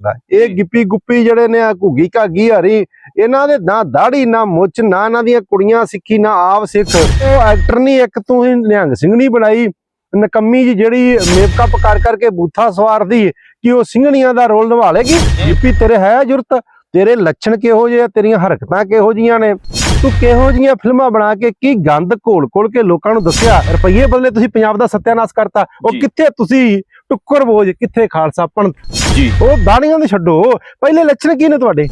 ਸਕਦਾ ਇਹ ਜੀ। ਗਿੱਪੀ ਗੁੱਪੀ ਜਿਹੜੇ ਨੇ ਆ ਘੁੱਗੀ ਘਾਗੀ ਹਰੀ, ਇਹਨਾਂ ਦੇ ਨਾ ਦਾੜੀ ਨਾ ਮੁੱਛ, ਨਾ ਇਹਨਾਂ ਦੀਆਂ ਕੁੜੀਆਂ ਸਿੱਖੀ, ਨਾ ਆਪ ਸਿੱਖ। ਉਹ ਐਕਟਰ ਨਹੀਂ, ਇੱਕ ਤੂੰ ਹੀ ਨਿਹੰਗ ਸਿੰਘ ਨਹੀਂ ਬਣਾਈ। ਨਕੰਮੀ ਜੀ ਜਿਹੜੀ ਮੇਕਅਪ ਕਰ ਕਰਕੇ ਬੂਥਾ ਸਵਾਰਦੀ, ਕਿ ਉਹ ਸਿੰਘਣੀਆਂ ਦਾ ਰੋਲ ਨਿਭਾ ਲੇਗੀ। ਗਿੱਪੀ ਤੇਰੇ ਹੈ ਜੁਰਤ, ਤੇਰੇ ਲੱਛਣ ਕਿਹੋ ਜਿਹੇ ਆ, ਤੇਰੀਆਂ ਹਰਕਤਾਂ ਕਿਹੋ ਜੀਆਂ ਨੇ? ਤੂੰ ਕਿਹੋ ਜੀਆਂ ਫਿਲਮਾਂ ਬਣਾ ਕੇ ਕੀ ਗੰਦ ਘੋਲ ਘੋਲ ਕੇ ਲੋਕਾਂ ਨੂੰ ਦੱਸਿਆ? ਰੁਪਈਏ ਬਦਲੇ ਤੁਸੀਂ ਪੰਜਾਬ ਦਾ ਸੱਤਿਆਨਾਸ਼ ਕਰਤਾ। ਉਹ। ਕਿੱਥੇ ਤੁਸੀਂ ਟੁੱਕਰ ਬੋਝ ਕਿੱਥੇ ਖਾਲਸਾ ਪੰਥ ਜੀ। ਉਹ ਦਾੜੀਆਂ ਦੇ ਛੱਡੋ। ਪਹਿਲੇ ਲੱਛਣ ਕੀ ਨੇ ਤੁਹਾਡੇ?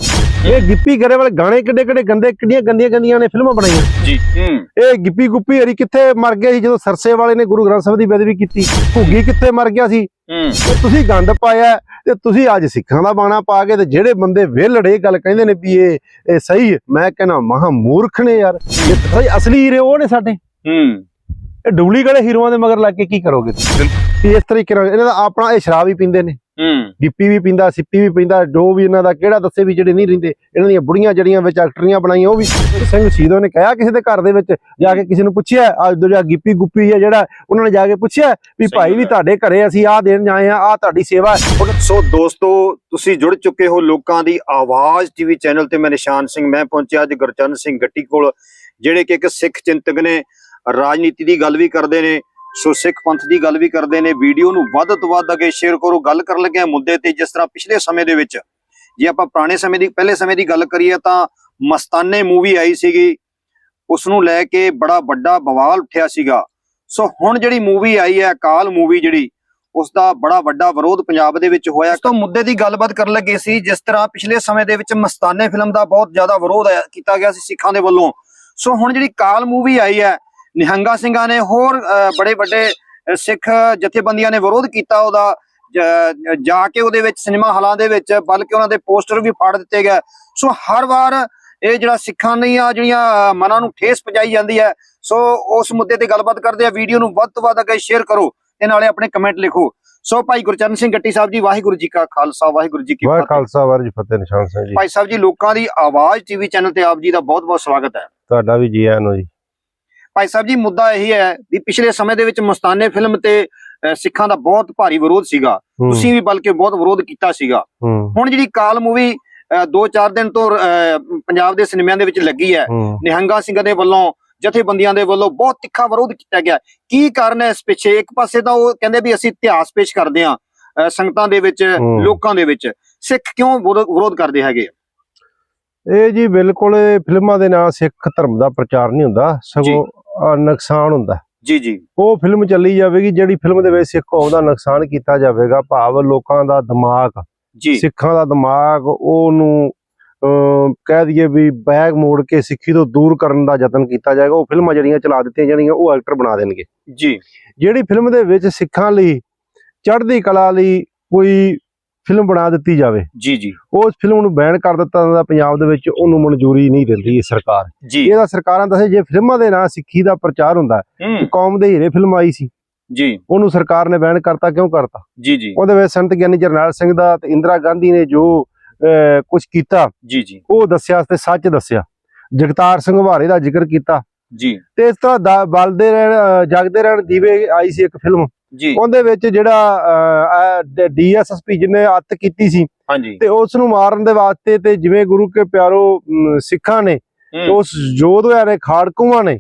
ਇਹ ਗਿੱਪੀ ਗਰੇਵਾਲ ਗਾਣੇ ਕਿੱਡੇ ਕਿੱਡੇ ਗੰਦੇ ਕਿੱਡੀਆਂ ਗੰਦੀਆਂ ਗੰਦੀਆਂ ਨੇ ਫਿਲਮਾਂ ਬਣਾਈਆਂ। ਜੀ ਹੂੰ। ਇਹ ਗਿੱਪੀ ਗੁੱਪੀ ਹਰੀ ਕਿੱਥੇ ਮਰ ਗਿਆ ਸੀ ਜਦੋਂ ਸਰਸੇ ਵਾਲੇ ਨੇ ਗੁਰੂ ਗ੍ਰੰਥ ਸਾਹਿਬ ਦੀ ਬੇਦਬੀ ਕੀਤੀ? ਘੁੱਗੀ ਕਿੱਥੇ ਮਰ ਗਿਆ ਸੀ? ਹੂੰ। ਤੇ ਤੁਸੀਂ ਗੰਦ ਪਾਇਆ ਤੇ ਤੁਸੀਂ ਅੱਜ ਸਿੱਖਾਂ ਦਾ ਬਾਣਾ ਪਾ ਕੇ ਤੇ ਜਿਹੜੇ ਬੰਦੇ ਵਿਹਲੜੇ ਗੱਲ ਕਹਿੰਦੇ ਨੇ ਵੀ ਇਹ ਇਹ ਸਹੀ ਹੈ। ਮੈਂ ਕਹਿੰਦਾ ਮਹਾ ਮੂਰਖ ਨੇ ਯਾਰ। ਇਹ ਅਸਲੀ ਹੀਰੇ ਉਹ ਨੇ ਸਾਡੇ। ਹੂੰ। ਇਹ ਡੁਪਲੀਕੇਟ ਹੀਰੋਆਂ ਦੇ ਮਗਰ ਲੱਗ ਕੇ ਕੀ ਕਰੋਗੇ ਤੁਸੀਂ? ਇਸ ਤਰੀਕੇ ਨਾਲ ਇਹਨਾਂ ਦਾ ਆਪਣਾ ਇਹ ਸ਼ਰਾਬ ਹੀ ਪੀਂਦੇ ਨੇ। ਹੂੰ ਗਿੱਪੀ ਵੀ ਪੀਂਦਾ ਸਿੱਪੀ ਵੀ ਪੀਂਦਾ ਜੋ ਵੀ ਇਹਨਾਂ ਦਾ ਕਿਹੜਾ ਦੱਸੇ ਵੀ ਜਿਹੜੇ ਨਹੀਂ ਰਹਿੰਦੇ ਇਹਨਾਂ ਦੀਆਂ ਬੁੜੀਆਂ ਜੜੀਆਂ ਵਿੱਚ ਐਕਟਰੀਆਂ ਬਣਾਈਆਂ ਉਹ ਵੀ ਸਿੰਘ ਸ਼ਹੀਦੋਂ ਨੇ ਕਿਹਾ ਕਿਸੇ ਦੇ ਘਰ ਦੇ ਵਿੱਚ ਜਾ ਕੇ ਕਿਸੇ ਨੂੰ ਪੁੱਛਿਆ ਅੱਜ ਦੂਜਾ ਗਿੱਪੀ ਗੁੱਪੀ ਹੈ ਜਿਹੜਾ ਉਹਨਾਂ ਨੇ ਜਾ ਕੇ ਪੁੱਛਿਆ ਵੀ ਭਾਈ ਵੀ। ਤੁਹਾਡੇ ਘਰੇ ਅਸੀਂ ਆਹ ਦੇਣ ਆਏ ਆ ਆਹ ਤੁਹਾਡੀ ਸੇਵਾ ਹੈ ਸੋ ਦੋਸਤੋ ਤੁਸੀਂ ਜੁੜ ਚੁੱਕੇ ਹੋ ਲੋਕਾਂ ਦੀ ਆਵਾਜ਼ ਟੀਵੀ ਚੈਨਲ ਤੇ ਮੈਂ ਨਿਸ਼ਾਨ ਸਿੰਘ ਮੈਂ ਪਹੁੰਚਿਆ ਅੱਜ ਗੁਰਚਰਨ ਸਿੰਘ ਗੱਟੀ ਕੋਲ ਜਿਹੜੇ ਕਿ ਇੱਕ ਸਿੱਖ ਚਿੰਤਕ ਨੇ ਰਾਜਨੀਤੀ ਦੀ ਗੱਲ ਵੀ ਕਰਦੇ ਨੇ ਸੋ ਸਿੱਖ ਪੰਥ ਦੀ ਗੱਲ ਵੀ ਕਰਦੇ ਨੇ, ਵੀਡੀਓ ਨੂੰ ਵੱਧ ਤੋਂ ਵੱਧ ਅੱਗੇ ਸ਼ੇਅਰ ਕਰੋ, ਗੱਲ ਕਰਨ ਲੱਗੇ ਮੁੱਦੇ ਤੇ, ਜਿਸ ਤਰ੍ਹਾਂ ਪਿਛਲੇ ਸਮੇਂ ਦੇ ਵਿੱਚ, ਜੇ ਆਪਾਂ ਪੁਰਾਣੇ ਸਮੇਂ ਦੀ, ਪਹਿਲੇ ਸਮੇਂ ਦੀ ਗੱਲ ਕਰੀਏ ਤਾਂ ਮਸਤਾਨੇ ਮੂਵੀ ਆਈ ਸੀਗੀ ਉਸ ਨੂੰ ਲੈ ਕੇ ਬੜਾ ਵੱਡਾ ਬਵਾਲ ਉੱਠਿਆ ਸੀਗਾ। ਸੋ ਹੁਣ ਜਿਹੜੀ ਮੂਵੀ ਆਈ ਹੈ, ਅਕਾਲ ਮੂਵੀ ਜਿਹੜੀ ਉਸ ਦਾ ਬੜਾ ਵੱਡਾ ਵਿਰੋਧ ਪੰਜਾਬ ਦੇ ਵਿੱਚ ਹੋਇਆ। ਤੋਂ ਮੁੱਦੇ ਦੀ ਗੱਲਬਾਤ ਕਰਨ ਲੱਗੇ ਸੀ, ਜਿਸ ਤਰ੍ਹਾਂ ਪਿਛਲੇ ਸਮੇਂ ਦੇ ਵਿੱਚ ਮਸਤਾਨੇ ਫਿਲਮ ਦਾ ਬਹੁਤ ਜ਼ਿਆਦਾ ਵਿਰੋਧ ਆਇਆ- ਕੀਤਾ ਗਿਆ ਸੀ ਸਿੱਖਾਂ ਦੇ ਵੱਲੋਂ। ਸੋ ਹੁਣ ਜਿਹੜੀ ਕਾਲ ਮੂਵੀ ਆਈ ਹੈ ਨਿਹੰਗਾ ਸਿੰਘਾਂ ਨੇ ਹੋਰ ਬੜੇ ਵੱਡੇ ਸਿੱਖ ਜਥੇਬੰਦੀਆਂ ਨੇ ਵਿਰੋਧ ਕੀਤਾ ਉਹਦਾ। ਜ- ਕੇ ਉਹਦੇ ਵਿੱਚ ਸਿਨੇਮਾ ਹਾਲਾਂ ਦੇ ਵਿੱਚ ਬਲਕਿ ਉਹਨਾਂ ਦੇ ਪੋਸਟਰ ਵੀ ਫਾੜ ਦਿੱਤੇ ਗਏ। ਸੋ ਹਰ ਵਾਰ ਇਹ ਜਿਹੜਾ ਸਿੱਖਾਂ ਦੀਆਂ ਜਿਹੜੀਆਂ ਮਨਾਂ ਨੂੰ ਠੇਸ ਪਹੁੰਚਾਈ ਜਾਂਦੀ ਹੈ ਸੋ ਉਸ ਮੁੱਦੇ ਤੇ ਗੱਲਬਾਤ ਕਰਦੇ ਆ ਵੀਡੀਓ ਨੂੰ ਵੱਧ ਤੋਂ ਵੱਧ ਅੱਗੇ ਸ਼ੇਅਰ ਕਰੋ ਤੇ ਨਾਲੇ ਆਪਣੇ ਕਮੈਂਟ ਲਿਖੋ। ਸੋ ਭਾਈ ਗੁਰਚਰਨ ਸਿੰਘ ਗੱਟੀ ਸਾਹਿਬ ਜੀ ਵਾਹਿਗੁਰੂ ਜੀ ਕਾ ਖਾਲਸਾ ਵਾਹਿਗੁਰੂ ਜੀ ਕੀ ਫਤਿਹ। ਖਾਲਸਾ ਵਾਹਿਗੁਰੂ ਜੀ ਫਤਿਹ ਨਿਸ਼ਾਨ ਸਿੰਘ ਜੀ। ਭਾਈ ਸਾਹਿਬ ਜੀ ਲੋਕਾਂ ਦੀ ਆਵਾਜ਼ ਟੀਵੀ ਚੈਨਲ ਤੇ ਆਪ ਜੀ ਦਾ ਬਹੁਤ ਬਹੁਤ ਸਵਾਗਤ ਹੈ। ਤੁਹਾਡਾ ਵੀ ਜੀ ਆਇਆਂ ਨੂੰ ਜੀ। ਭਾਈ ਸਾਹਿਬ ਜੀ ਮੁੱਦਾ ਇਹੀ ਹੈ ਵੀ ਪਿਛਲੇ ਸਮੇਂ ਦੇ ਵਿੱਚ ਮਸਤਾਨੇ ਫਿਲਮ ਤੇ ਸਿੱਖਾਂ ਦਾ ਬਹੁਤ ਭਾਰੀ ਵਿਰੋਧ ਸੀਗਾ। ਤੁਸੀਂ ਵੀ ਬਲਕਿ ਬਹੁਤ ਵਿਰੋਧ ਕੀਤਾ ਸੀਗਾ। ਹੁਣ ਜਿਹੜੀ ਕਾਲ ਮੂਵੀ 2-4 ਦਿਨ ਤੋਂ ਪੰਜਾਬ ਦੇ ਸਿਨੇਮਿਆਂ ਦੇ ਵਿੱਚ ਲੱਗੀ ਹੈ ਨਿਹੰਗਾ ਸਿੰਘਾਂ ਦੇ ਵੱਲੋਂ ਜਥੇਬੰਦੀਆਂ ਦੇ ਵੱਲੋਂ ਬਹੁਤ ਤਿੱਖਾ ਵਿਰੋਧ ਕੀਤਾ ਗਿਆ। ਕੀ ਕਾਰਨ ਹੈ ਇਸ ਪਿੱਛੇ? ਇੱਕ ਪਾਸੇ ਤਾਂ ਉਹ ਕਹਿੰਦੇ ਵੀ ਅਸੀਂ ਇਤਿਹਾਸ ਪੇਸ਼ ਕਰਦੇ ਹਾਂ ਸੰਗਤਾਂ ਦੇ ਵਿੱਚ। ਲੋਕਾਂ ਦੇ ਵਿੱਚ। ਸਿੱਖ ਕਿਉਂ ਵਿਰੋ- ਵਿਰੋਧ ਕਰਦੇ ਹੈਗੇ? ਇਹ ਜੀ ਬਿਲਕੁਲ ਫਿਲਮਾਂ ਦੇ ਨਾਲ ਸਿੱਖ ਧਰਮ ਦਾ ਪ੍ਰਚਾਰ ਨਹੀਂ ਹੁੰਦਾ। ਸਗੋਂ ਨੁਕਸਾਨ ਹੁੰਦਾ ਜੀ ਜੀ। ਉਹ ਫਿਲਮ ਚੱਲੀ ਜਾਵੇਗੀ ਜਿਹੜੀ ਫਿਲਮ ਦੇ ਵਿੱਚ ਸਿੱਖ ਕੌਮ ਦਾ ਨੁਕਸਾਨ ਕੀਤਾ ਜਾਵੇਗਾ ਭਾਵ ਲੋਕਾਂ ਦਾ ਦਿਮਾਗ। ਜੀ। ਸਿੱਖਾਂ ਦਾ ਦਿਮਾਗ ਉਹਨੂੰ ਕਹਿ ਦਈਏ ਵੀ ਬੈਗ ਮੋੜ ਕੇ ਸਿੱਖੀ ਤੋਂ ਦੂਰ ਕਰਨ ਦਾ ਯਤਨ ਕੀਤਾ ਜਾਏਗਾ। ਉਹ ਫਿਲਮਾਂ ਜਿਹੜੀਆਂ ਚਲਾ ਦਿੱਤੀਆਂ ਜਾਣਗੀਆਂ ਉਹ ਐਕਟਰ ਬਣਾ ਦੇਣਗੇ। ਜੀ। ਜਿਹੜੀ ਫਿਲਮ ਦੇ ਵਿੱਚ ਸਿੱਖਾਂ ਲਈ ਚੜ੍ਹਦੀ ਕਲਾ ਲਈ ਕੋਈ ਫਿਲਮ ਬਣਾ ਦਿੱਤੀ ਜਾਵੇ। ਜੀ ਜੀ। ਉਸ ਫਿਲਮ ਨੂੰ ਬੈਨ ਕਰ ਦਿੱਤਾ ਜਾਂਦਾ ਪੰਜਾਬ ਦੇ ਵਿੱਚ ਉਹਨੂੰ ਮਨਜ਼ੂਰੀ ਨਹੀਂ ਦਿੰਦੀ ਸਰਕਾਰ। ਇਹਦਾ ਸਰਕਾਰਾਂ ਦੱਸੇ ਜੇ ਫਿਲਮਾਂ ਦੇ ਨਾਂ ਸਿੱਖੀ ਦਾ ਪ੍ਰਚਾਰ ਹੁੰਦਾ ਕੌਮ ਦੇ ਹੀਰੇ ਫਿਲਮ ਆਈ ਸੀ। ਜੀ। ਉਹਨੂੰ ਸਰਕਾਰ ਨੇ ਬੈਨ ਕਰਤਾ ਕਿਉਂ ਕਰਤਾ? ਜੀ ਜੀ। ਉਹਦੇ ਵਿੱਚ ਸੰਤ ਗਿਆਨੀ ਜਰਨੈਲ ਸਿੰਘ ਦਾ ਤੇ ਇੰਦਰਾ ਗਾਂਧੀ ਨੇ ਜੋ ਕੁਝ ਕੀਤਾ ਜੀ ਜੀ। ਉਹ ਦੱਸਿਆ ਤੇ ਸੱਚ ਦੱਸਿਆ। ਜਗਤਾਰ ਸਿੰਘ ਹਵਾਰੇ ਦਾ ਜ਼ਿਕਰ ਕੀਤਾ। ਜੀ। ਤੇ ਇਸ ਤਰ੍ਹਾਂ ਬਲਦੇ ਰਹਿਣ ਜਗਦੇ ਰਹਿਣ ਦੀਵੇ ਆਈ ਸੀ ਇੱਕ ਫਿਲਮ। ਉਹਦੇ ਵਿੱਚ ਜਿਹੜਾ ਡੀਐਸਐਸਪੀ ਜਿਹਨੇ ਅੱਤ ਕੀਤੀ ਸੀ ਤੇ ਉਸ ਨੂੰ ਮਾਰਨ ਦੇ ਵਾਸਤੇ ਤੇ ਜਿਵੇਂ ਗੁਰੂ ਕੇ ਪਿਆਰੋ ਸਿੱਖਾਂ ਨੇ ਉਸ ਯੋਧਿਆਂ ਨੇ ਖਾੜਕੂਆਂ ਨੇ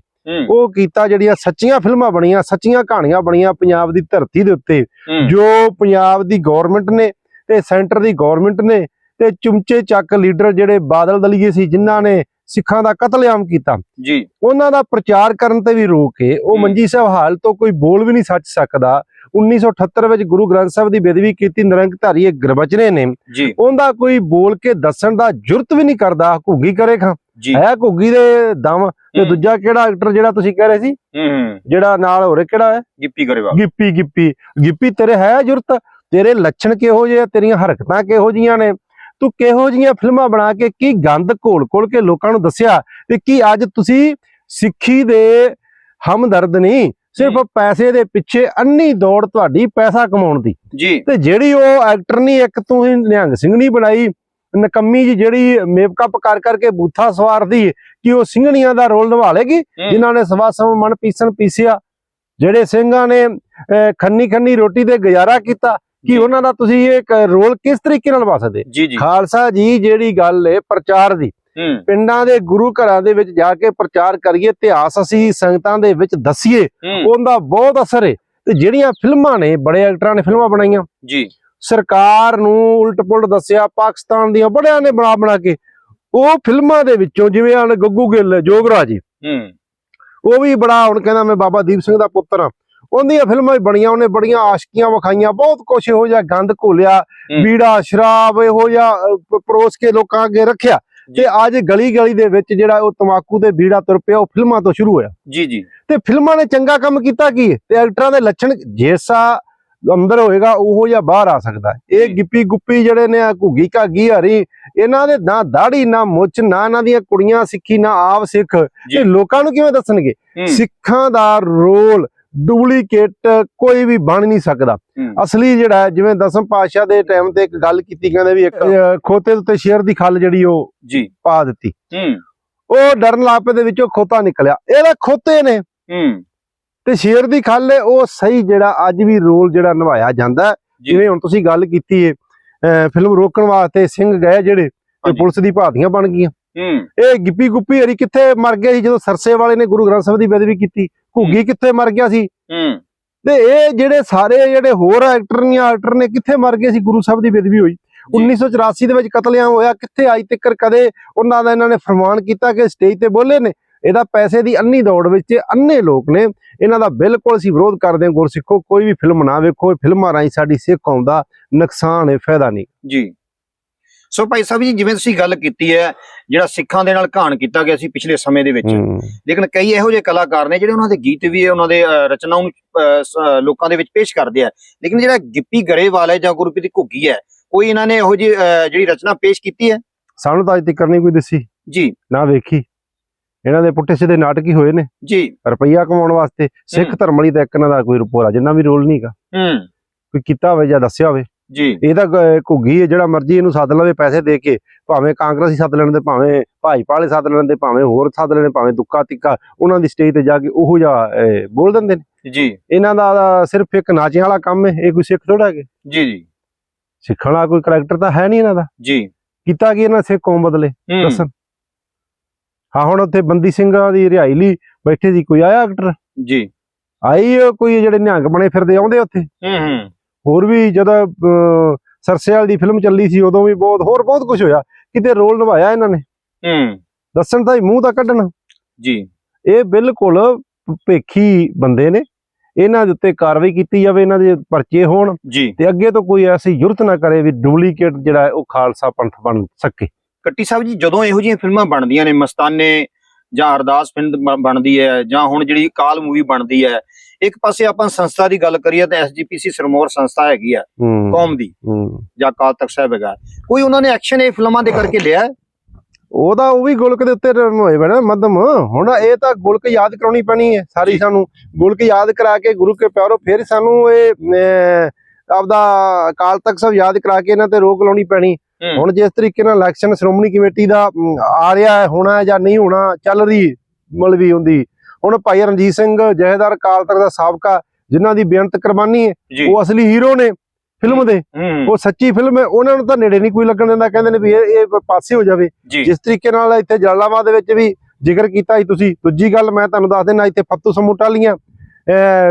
ਉਹ ਕੀਤਾ ਜਿਹੜੀਆਂ ਸੱਚੀਆਂ ਫਿਲਮਾਂ ਬਣੀਆਂ ਸੱਚੀਆਂ ਕਹਾਣੀਆਂ ਬਣੀਆਂ ਪੰਜਾਬ ਦੀ ਧਰਤੀ ਦੇ ਉੱਤੇ ਜੋ ਪੰਜਾਬ ਦੀ ਗਵਰਨਮੈਂਟ ਨੇ ਤੇ ਸੈਂਟਰ ਦੀ ਗਵਰਨਮੈਂਟ ਨੇ ਤੇ ਚੁੰਮਚੇ ਚੱਕ ਲੀਡਰ ਜਿਹੜੇ ਬਾਦਲ ਦਲੀਏ ਸੀ ਜਿਨ੍ਹਾਂ ਨੇ ਸਿੱਖਾਂ ਦਾ ਕਤਲੇਆਮ ਕੀਤਾ। ਜੀ। ਉਹਨਾਂ ਦਾ ਪ੍ਰਚਾਰ ਕਰਨ ਤੇ ਵੀ ਰੋਕ ਕੇ ਉਹ। ਮੰਜੀ ਸਾਹਿਬ ਹਾਲ ਤੋਂ ਕੋਈ ਬੋਲ ਵੀ ਨਹੀਂ ਸੱਚ ਸਕਦਾ। 1978 ਵਿੱਚ ਗੁਰੂ ਗ੍ਰੰਥ ਸਾਹਿਬ ਦੀ ਬੇਦਬੀ ਕੀਤੀ ਨਿਰੰਕਧਾਰੀ ਇਹ ਗੁਰਬਚਨੇ ਨੇ। ਜੀ। ਉਹਦਾ ਕੋਈ ਬੋਲ ਕੇ ਦੱਸਣ ਦਾ ਜੁਰਤ ਵੀ ਨਹੀਂ ਕਰਦਾ ਘੁੱਗੀ ਕਰੇ ਖਾਂ ਹੈ ਘੁੱਗੀ ਦੇ ਦਮ। ਤੇ ਦੂਜਾ ਕਿਹੜਾ ਐਕਟਰ ਜਿਹੜਾ ਤੁਸੀਂ ਕਹਿ ਰਹੇ ਸੀ? ਜਿਹੜਾ ਨਾਲ ਹੋ ਰਿਹਾ ਕਿਹੜਾ ਹੈ? ਗਿੱਪੀ ਗਰੇਵਾਲ। ਗਿੱਪੀ ਗਿੱਪੀ। ਗਿੱਪੀ ਤੇਰੇ ਹੈ ਜੁਰਤ? ਤੇਰੇ ਲੱਛਣ ਕਿਹੋ ਜਿਹੇ ਤੇਰੀਆਂ ਹਰਕਤਾਂ ਕਿਹੋ ਜੀਆਂ ਨੇ? ਤੂੰ ਕਿਹੋ ਜੀਆਂ ਫਿਲਮਾਂ ਬਣਾ ਕੇ ਕੀ ਗੰਦ ਘੋਲ ਘੋਲ ਕੇ ਲੋਕਾਂ ਨੂੰ ਦੱਸਿਆ ਤੇ ਕੀ ਅੱਜ ਤੁਸੀਂ ਸਿੱਖੀ ਦੇ ਹਮਦਰਦ ਨਹੀਂ ਸਿਰਫ ਪੈਸੇ ਦੇ ਪਿੱਛੇ ਅੰਨੀ ਦੌੜ ਤੁਹਾਡੀ ਪੈਸਾ ਕਮਾਉਣ ਦੀ। ਜੀ। ਤੇ ਜਿਹੜੀ ਉਹ ਐਕਟਰ ਨਹੀਂ ਇੱਕ ਤੂੰ ਹੀ ਨਿਹੰਗ ਸਿੰਘ ਨਹੀਂ ਬਣਾਈ ਨਕੰਮੀ ਜੀ ਜਿਹੜੀ ਮੇਕਅਪ ਕਰ ਕਰਕੇ ਬੂਥਾ ਸਵਾਰਦੀ ਕਿ ਉਹ ਸਿੰਘਣੀਆਂ ਦਾ ਰੋਲ ਨਿਭਾ ਲੇਗੀ ਜਿਨ੍ਹਾਂ ਨੇ ਸਵਾ ਸਮ ਮਨ ਪੀਸਣ ਪੀਸਿਆ ਜਿਹੜੇ ਸਿੰਘਾਂ ਨੇ ਖੰਨੀ ਖੰਨੀ ਰੋਟੀ ਤੇ ਗੁਜ਼ਾਰਾ ਕੀਤਾ ਕਿ ਉਹਨਾਂ ਦਾ ਤੁਸੀਂ ਇਹ ਰੋਲ ਕਿਸ ਤਰੀਕੇ ਨਾਲ ਨਿਭਾ ਸਕਦੇ? ਜੀ ਜੀ। ਖਾਲਸਾ ਜੀ ਜਿਹੜੀ ਗੱਲ ਹੈ ਪ੍ਰਚਾਰ ਦੀ। ਪਿੰਡਾਂ ਦੇ ਗੁਰੂ ਘਰਾਂ ਦੇ ਵਿੱਚ ਜਾ ਕੇ ਪ੍ਰਚਾਰ ਕਰੀਏ ਇਤਿਹਾਸ ਅਸੀਂ ਸੰਗਤਾਂ ਦੇ ਵਿੱਚ ਦੱਸੀਏ ਉਹਦਾ ਬਹੁਤ ਅਸਰ ਹੈ ਤੇ ਜਿਹੜੀਆਂ ਫਿਲਮਾਂ ਨੇ ਬੜੇ ਐਕਟਰਾਂ ਨੇ ਫਿਲਮਾਂ ਬਣਾਈਆਂ। ਜੀ। ਸਰਕਾਰ ਨੂੰ ਉਲਟ ਪੁਲਟ ਦੱਸਿਆ ਪਾਕਿਸਤਾਨ ਦੀਆਂ ਬੜਿਆਂ ਨੇ ਬਣਾ ਬਣਾ ਕੇ। ਉਹ ਫਿਲਮਾਂ ਦੇ ਵਿੱਚੋਂ ਜਿਵੇਂ ਹਨ ਗੱਗੂ ਗਿੱਲ ਜੋਗਰਾਜ ਜੀ। ਹੂੰ। ਉਹ ਵੀ ਬੜਾ ਹੁਣ ਕਹਿੰਦਾ ਮੈਂ ਬਾਬਾ ਦੀਪ ਸਿੰਘ ਦਾ ਪੁੱਤਰ ਹਾਂ। ਉਹਦੀਆਂ ਫਿਲਮਾਂ ਵੀ ਬਣੀਆਂ ਉਹਨੇ ਬੜੀਆਂ ਆਸ਼ਕੀਆਂ ਵਿਖਾਈਆਂ ਬਹੁਤ ਕੁਝ ਇਹੋ ਜਿਹਾ ਗੰਦ ਘੋਲਿਆ। ਬੀੜਾ ਸ਼ਰਾਬ ਇਹੋ ਜਿਹਾ ਪਰੋਸ ਕੇ ਲੋਕਾਂ ਅੱਗੇ ਰੱਖਿਆ ਜੀ। ਤੇ ਅੱਜ ਗਲੀ ਗਲੀ ਦੇ ਵਿੱਚ ਜਿਹੜਾ ਉਹ ਤਮਾਕੂ ਤੇ ਬੀੜਾ ਤੁਰ ਪਿਆ ਉਹ ਫਿਲਮਾਂ ਤੋਂ ਸ਼ੁਰੂ ਹੋਇਆ ਜੀ ਜੀ ਤੇ ਫਿਲਮਾਂ ਨੇ ਚੰਗਾ ਕੰਮ ਕੀਤਾ ਕੀ? ਤੇ ਐਕਟਰਾਂ ਦੇ ਲੱਛਣ ਜੈਸਾ ਅੰਦਰ ਹੋਏਗਾ ਉਹੋ ਜਿਹਾ ਬਾਹਰ ਆ ਸਕਦਾ ਇਹ ਜੀ। ਗਿੱਪੀ ਗੁੱਪੀ ਜਿਹੜੇ ਨੇ ਘੁੱਗੀ ਘਾਗੀ ਹਰੀ ਇਹਨਾਂ ਦੇ ਨਾ ਦਾੜੀ ਨਾ ਮੁੱਛ ਨਾ ਇਹਨਾਂ ਦੀਆਂ ਕੁੜੀਆਂ ਸਿੱਖੀ ਨਾ ਆਪ ਸਿੱਖ ਜੀ। ਇਹ ਲੋਕਾਂ ਨੂੰ ਕਿਵੇਂ ਦੱਸਣਗੇ ਸਿੱਖਾਂ ਦਾ ਰੋਲ ਡੁਪਲੀਕੇਟ ਕੋਈ ਵੀ ਬਣ ਨਹੀਂ ਸਕਦਾ। ਅਸਲੀ ਜਿਹੜਾ ਜਿਵੇਂ ਦਸਮ ਪਾਤਸ਼ਾਹ ਦੇ ਟਾਈਮ ਤੇ ਇੱਕ ਗੱਲ ਕੀਤੀ ਕਹਿੰਦੇ ਵੀ ਇੱਕ ਖੋਤੇ ਉੱਤੇ ਸ਼ੇਰ ਦੀ ਖੱਲ ਜਿਹੜੀ ਉਹ ਜੀ। ਪਾ ਦਿੱਤੀ। ਉਹ ਡਰਨ ਲੱਪੇ ਦੇ ਵਿੱਚੋਂ ਖੋਤਾ ਨਿਕਲਿਆ। ਇਹਦਾ ਖੋਤੇ ਨੇ। ਤੇ ਸ਼ੇਰ ਦੀ ਖੱਲ ਉਹ ਸਹੀ ਜਿਹੜਾ ਅੱਜ ਵੀ ਰੋਲ ਜਿਹੜਾ ਨਿਭਾਇਆ ਜਾਂਦਾ। ਜਿਵੇਂ ਹੁਣ ਤੁਸੀਂ ਗੱਲ ਕੀਤੀ ਅਹ, ਫਿਲਮ ਰੋਕਣ ਵਾਸਤੇ ਸਿੰਘ ਗਏ ਜਿਹੜੇ ਤੇ। ਪੁਲਿਸ ਦੀ ਭਾਤੀਆਂ ਬਣ ਗਈਆਂ। ਇਹ ਗਿੱਪੀ ਗੁੱਪੀ ਹਰੀ ਕਿੱਥੇ ਮਰ ਗਏ ਸੀ ਜਦੋਂ ਸਰਸੇ ਵਾਲੇ ਨੇ ਗੁਰੂ ਗ੍ਰੰਥ ਸਾਹਿਬ ਦੀ ਬੇਦਬੀ ਕੀਤੀ? ਘੁੱਗੀ ਕਿੱਥੇ ਮਰ ਗਿਆ ਸੀ? ਹੂੰ। ਤੇ ਇਹ ਜਿਹੜੇ ਸਾਰੇ ਜਿਹੜੇ ਹੋਰ ਐਕਟਰ ਨੇ ਐਕਟਰ ਨੇ ਕਿੱਥੇ ਮਰ ਗਏ ਸੀ ਗੁਰੂ ਸਾਹਿਬ ਦੀ ਬੇਦਬੀ ਹੋਈ? 1984 ਦੇ ਵਿੱਚ ਕਤਲੇਆਮ ਹੋਇਆ ਕਿੱਥੇ ਅੱਜ ਤੱਕ ਕਦੇ ਉਹਨਾਂ ਦਾ ਇਹਨਾਂ ਨੇ ਫਰਮਾਨ ਕੀਤਾ ਕਿ ਸਟੇਜ ਤੇ ਬੋਲੇ ਨੇ? ਇਹਦਾ ਪੈਸੇ ਦੀ ਅੰਨੀ ਦੌੜ ਵਿੱਚ ਅੰਨੇ ਲੋਕ ਨੇ। ਇਹਨਾਂ ਦਾ ਬਿਲਕੁਲ ਅਸੀਂ ਵਿਰੋਧ ਕਰਦੇ ਹਾਂ ਗੁਰਸਿੱਖੋ ਕੋਈ ਵੀ ਫਿਲਮ ਨਾ ਵੇਖੋ ਫਿਲਮਾਂ ਰਾਹੀਂ ਸਾਡੀ ਸਿੱਖ ਕੌਮ ਦਾ ਨੁਕਸਾਨ ਹੈ ਫਾਇਦਾ ਨਹੀਂ। ਜੀ। ਸੋ ਭਾਈ ਸਾਹਿਬ ਜੀ ਜਿਵੇਂ ਤੁਸੀਂ ਗੱਲ ਕੀਤੀ ਹੈ ਜਿਹੜਾ ਸਿੱਖਾਂ ਦੇ ਨਾਲ ਘਾਣ ਕੀਤਾ ਗਿਆ ਸੀ ਪਿਛਲੇ ਸਮੇਂ ਦੇ ਵਿੱਚ ਲੇਕਿਨ ਕਈ ਇਹੋ ਜਿਹੇ ਕਲਾਕਾਰ ਨੇ ਜਿਹੜੇ ਉਹਨਾਂ ਦੇ ਗੀਤ ਵੀ ਹੈ ਉਹਨਾਂ ਦੇ ਅਹ, ਰਚਨਾਵਾਂ ਨੂੰ ਲੋਕਾਂ ਦੇ ਵਿੱਚ ਪੇਸ਼ ਕਰਦੇ ਆ। ਲੇਕਿਨ ਜਿਹੜਾ ਗਿੱਪੀ ਗਰੇਵਾਲ ਹੈ ਜਾਂ ਗੁਰਪ੍ਰੀਤ ਘੁੱਗੀ ਹੈ ਕੋਈ ਇਹਨਾਂ ਨੇ ਇਹੋ ਜਿਹੀ ਜਿਹੜੀ ਰਚਨਾ ਪੇਸ਼ ਕੀਤੀ ਹੈ? ਸਾਨੂੰ ਤਾਂ ਅੱਜ ਤੱਕ ਨਹੀਂ ਕੋਈ ਦੱਸੀ। ਜੀ। ਨਾ ਵੇਖੀ। ਇਹਨਾਂ ਦੇ ਪੁੱਠੇ ਸਿੱਧੇ ਨਾਟਕ ਹੀ ਹੋਏ ਨੇ। ਜੀ। ਰੁਪਈਆ ਕਮਾਉਣ ਵਾਸਤੇ ਸਿੱਖ ਧਰਮ ਵਾਲੀ ਤਾਂ ਇੱਕ ਇਹਨਾਂ ਦਾ ਕੋਈ ਰੁਪੋਰਾ ਜਿੰਨਾ ਵੀ ਰੋਲ ਨਹੀਂਗਾ ਹੂੰ। ਕੋਈ ਕੀਤਾ ਹੋਵੇ ਜਾਂ ਦੱਸਿਆ ਹੋਵੇ। ਜੀ। ਇਹ ਤਾਂ ਘੁੱਗੀ ਹੈ ਜਿਹੜਾ ਮਰਜ਼ੀ ਇਹਨੂੰ ਸੱਦ ਲਵੇ ਪੈਸੇ ਦੇ ਕੇ ਭਾਵੇਂ ਕਾਂਗਰਸੀ ਸੱਦ ਲੈਣ ਤੇ ਭਾਵੇਂ ਭਾਜਪਾ ਵਾਲੇ ਸੱਦ ਲੈਣ ਤੇ ਭਾਵੇਂ ਹੋਰ ਸੱਦ ਲੈਣ ਭਾਵੇਂ ਦੁੱਕਾ ਤਿੱਕਾ ਉਹਨਾਂ ਦੀ ਸਟੇਜ ਤੇ ਜਾ ਕੇ ਉਹੋ ਜਿਹਾ ਬੋਲ ਦਿੰਦੇ ਨੇ। ਜੀ। ਇਹਨਾਂ ਦਾ ਸਿਰਫ ਇੱਕ ਨਾਚਿਆਂ ਵਾਲਾ ਕੰਮ ਹੈ ਇਹ ਕੋਈ ਸਿੱਖ ਥੋੜਾ ਹੈਗੇ? ਜੀ ਜੀ। ਸਿੱਖਣ ਵਾਲਾ ਕੋਈ ਕਰੈਕਟਰ ਤਾਂ ਹੈ ਨਹੀਂ ਇਹਨਾਂ ਦਾ। ਜੀ। ਕੀਤਾ ਕੀ ਇਹਨਾਂ ਸਿੱਖ ਕੌਮ ਬਦਲੇ? ਦੱਸਣ। ਹਾਂ ਹੁਣ ਉੱਥੇ ਬੰਦੀ ਸਿੰਘਾਂ ਦੀ ਰਿਹਾਈ ਲਈ ਬੈਠੇ ਸੀ ਕੋਈ ਆਇਆ ਐਕਟਰ ਜੀ। ਆਈ ਕੋਈ ਜਿਹੜੇ ਨਿਹੰਗ ਬਣੇ ਫਿਰਦੇ ਆਉਂਦੇ ਉੱਥੇ? ਹੂੰ ਹੂੰ। ਹੋਰ ਵੀ ਜਦੋਂ ਸਰਸੇਵਾਲ ਦੀ ਫਿਲਮ ਚੱਲੀ ਸੀ ਉਦੋਂ ਵੀ ਬਹੁਤ ਹੋਰ ਬਹੁਤ ਕੁਝ ਹੋਇਆ। ਕਿਤੇ ਰੋਲ ਨਿਭਾਇਆ ਇਹਨਾਂ ਨੇ? ਹੂੰ। ਦੱਸਣ ਤਾਂ ਹੀ ਮੂੰਹ ਤਾਂ ਕੱਢਣ। ਜੀ। ਇਹ ਬਿਲਕੁਲ ਭੇਖੀ ਬੰਦੇ ਨੇ। ਇਹਨਾਂ ਦੇ ਉੱਤੇ ਕਾਰਵਾਈ ਕੀਤੀ ਜਾਵੇ ਇਹਨਾਂ ਦੇ ਪਰਚੇ ਹੋਣ। ਤੇ ਅੱਗੇ ਤੋਂ ਕੋਈ ਐਸੀ ਜ਼ਰੂਰਤ ਨਾ ਕਰੇ ਵੀ ਡੁਪਲੀਕੇਟ ਜਿਹੜਾ ਉਹ ਖਾਲਸਾ ਪੰਥ ਬਣ ਸਕੇ। ਕੱਟੀ ਸਾਹਿਬ ਜੀ ਜਦੋਂ ਇਹੋ ਜਿਹੀਆਂ ਫਿਲਮਾਂ ਬਣਦੀਆਂ ਨੇ ਮਸਤਾਨੇ ਜਾਂ ਅਰਦਾਸ ਫਿਲਮ ਬ- ਬਣਦੀ ਹੈ ਜਾਂ ਹੁਣ ਜਿਹੜੀ ਕਾਲ ਮੂਵੀ ਬਣਦੀ ਹੈ ਇੱਕ ਪਾਸੇ ਆਪਾਂ ਸੰਸਥਾ ਦੀ ਗੱਲ ਕਰੀਏ ਤਾਂ ਐਸਜੀਪੀਸੀ ਸਰਮੋਰ ਸੰਸਥਾ ਹੈਗੀ ਆ ਕੌਮ ਦੀ ਜਾਂ ਅਕਾਲ ਤਖਤ ਸਾਹਿਬ ਹੈਗਾ। ਕੋਈ ਉਹਨਾਂ ਨੇ ਐਕਸ਼ਨ ਇਹ ਫਿਲਮਾਂ ਦੇ ਕਰਕੇ ਲਿਆ? ਉਹਦਾ ਉਹ ਵੀ ਗੁਲਕ ਦੇ ਉੱਤੇ ਹੋਏ ਬਣਾ ਮੱਧਮ। ਹੁਣ ਇਹ ਤਾਂ ਗੁਲਕ ਯਾਦ ਕਰਾਉਣੀ ਪੈਣੀ ਹੈ ਸਾਰੀ। ਸਾਨੂੰ ਗੁਲਕ ਯਾਦ ਕਰਾ ਕੇ ਗੁਰੂ ਕੇ ਪਿਆਰੋ ਫਿਰ ਸਾਨੂੰ ਇਹ ਆਪਦਾ ਅਕਾਲ ਤਖਤ ਸਾਹਿਬ ਯਾਦ ਕਰਾ ਕੇ ਇਹਨਾਂ ਤੇ ਰੋਕ ਲਾਉਣੀ ਪੈਣੀ। ਹੁਣ ਜਿਸ ਤਰੀਕੇ ਨਾਲ ਇਲੈਕਸ਼ਨ ਸ਼੍ਰੋਮਣੀ ਕਮੇਟੀ ਦਾ ਆ ਰਿਹਾ ਹੈ ਹੋਣਾ ਜਾਂ ਨਹੀਂ ਹੋਣਾ ਚੱਲ ਰਹੀ ਮਲਵੀ ਹੁੰਦੀ। ਹੁਣ ਭਾਈ ਰਣਜੀਤ ਸਿੰਘ ਜਹੇਦਾਰ ਅਕਾਲ ਤਖਤ ਦਾ ਸਾਬਕਾ ਜਿਨ੍ਹਾਂ ਦੀ ਬੇਅੰਤ ਕੁਰਬਾਨੀ ਹੈ ਉਹ ਅਸਲੀ ਹੀਰੋ ਨੇ ਫਿਲਮ ਦੇ। ਉਹ ਸੱਚੀ ਫਿਲਮ ਹੈ ਉਹਨਾਂ ਨੂੰ ਤਾਂ ਨੇੜੇ ਨਹੀਂ ਕੋਈ ਲੱਗਣ ਦਿੰਦਾ ਕਹਿੰਦੇ ਨੇ ਵੀ ਇਹ ਪਾਸੇ ਹੋ ਜਾਵੇ। ਜਿਸ ਤਰੀਕੇ ਨਾਲ ਇੱਥੇ ਜਲਾਲਾਬਾਦ ਦੇ ਵਿੱਚ ਵੀ ਜ਼ਿਕਰ ਕੀਤਾ ਸੀ ਤੁਸੀਂ ਦੂਜੀ ਗੱਲ ਮੈਂ ਤੁਹਾਨੂੰ ਦੱਸ ਦੇਣਾ ਇੱਥੇ ਫੱਤੂ ਸਮੂਟਾਲੀਆਂ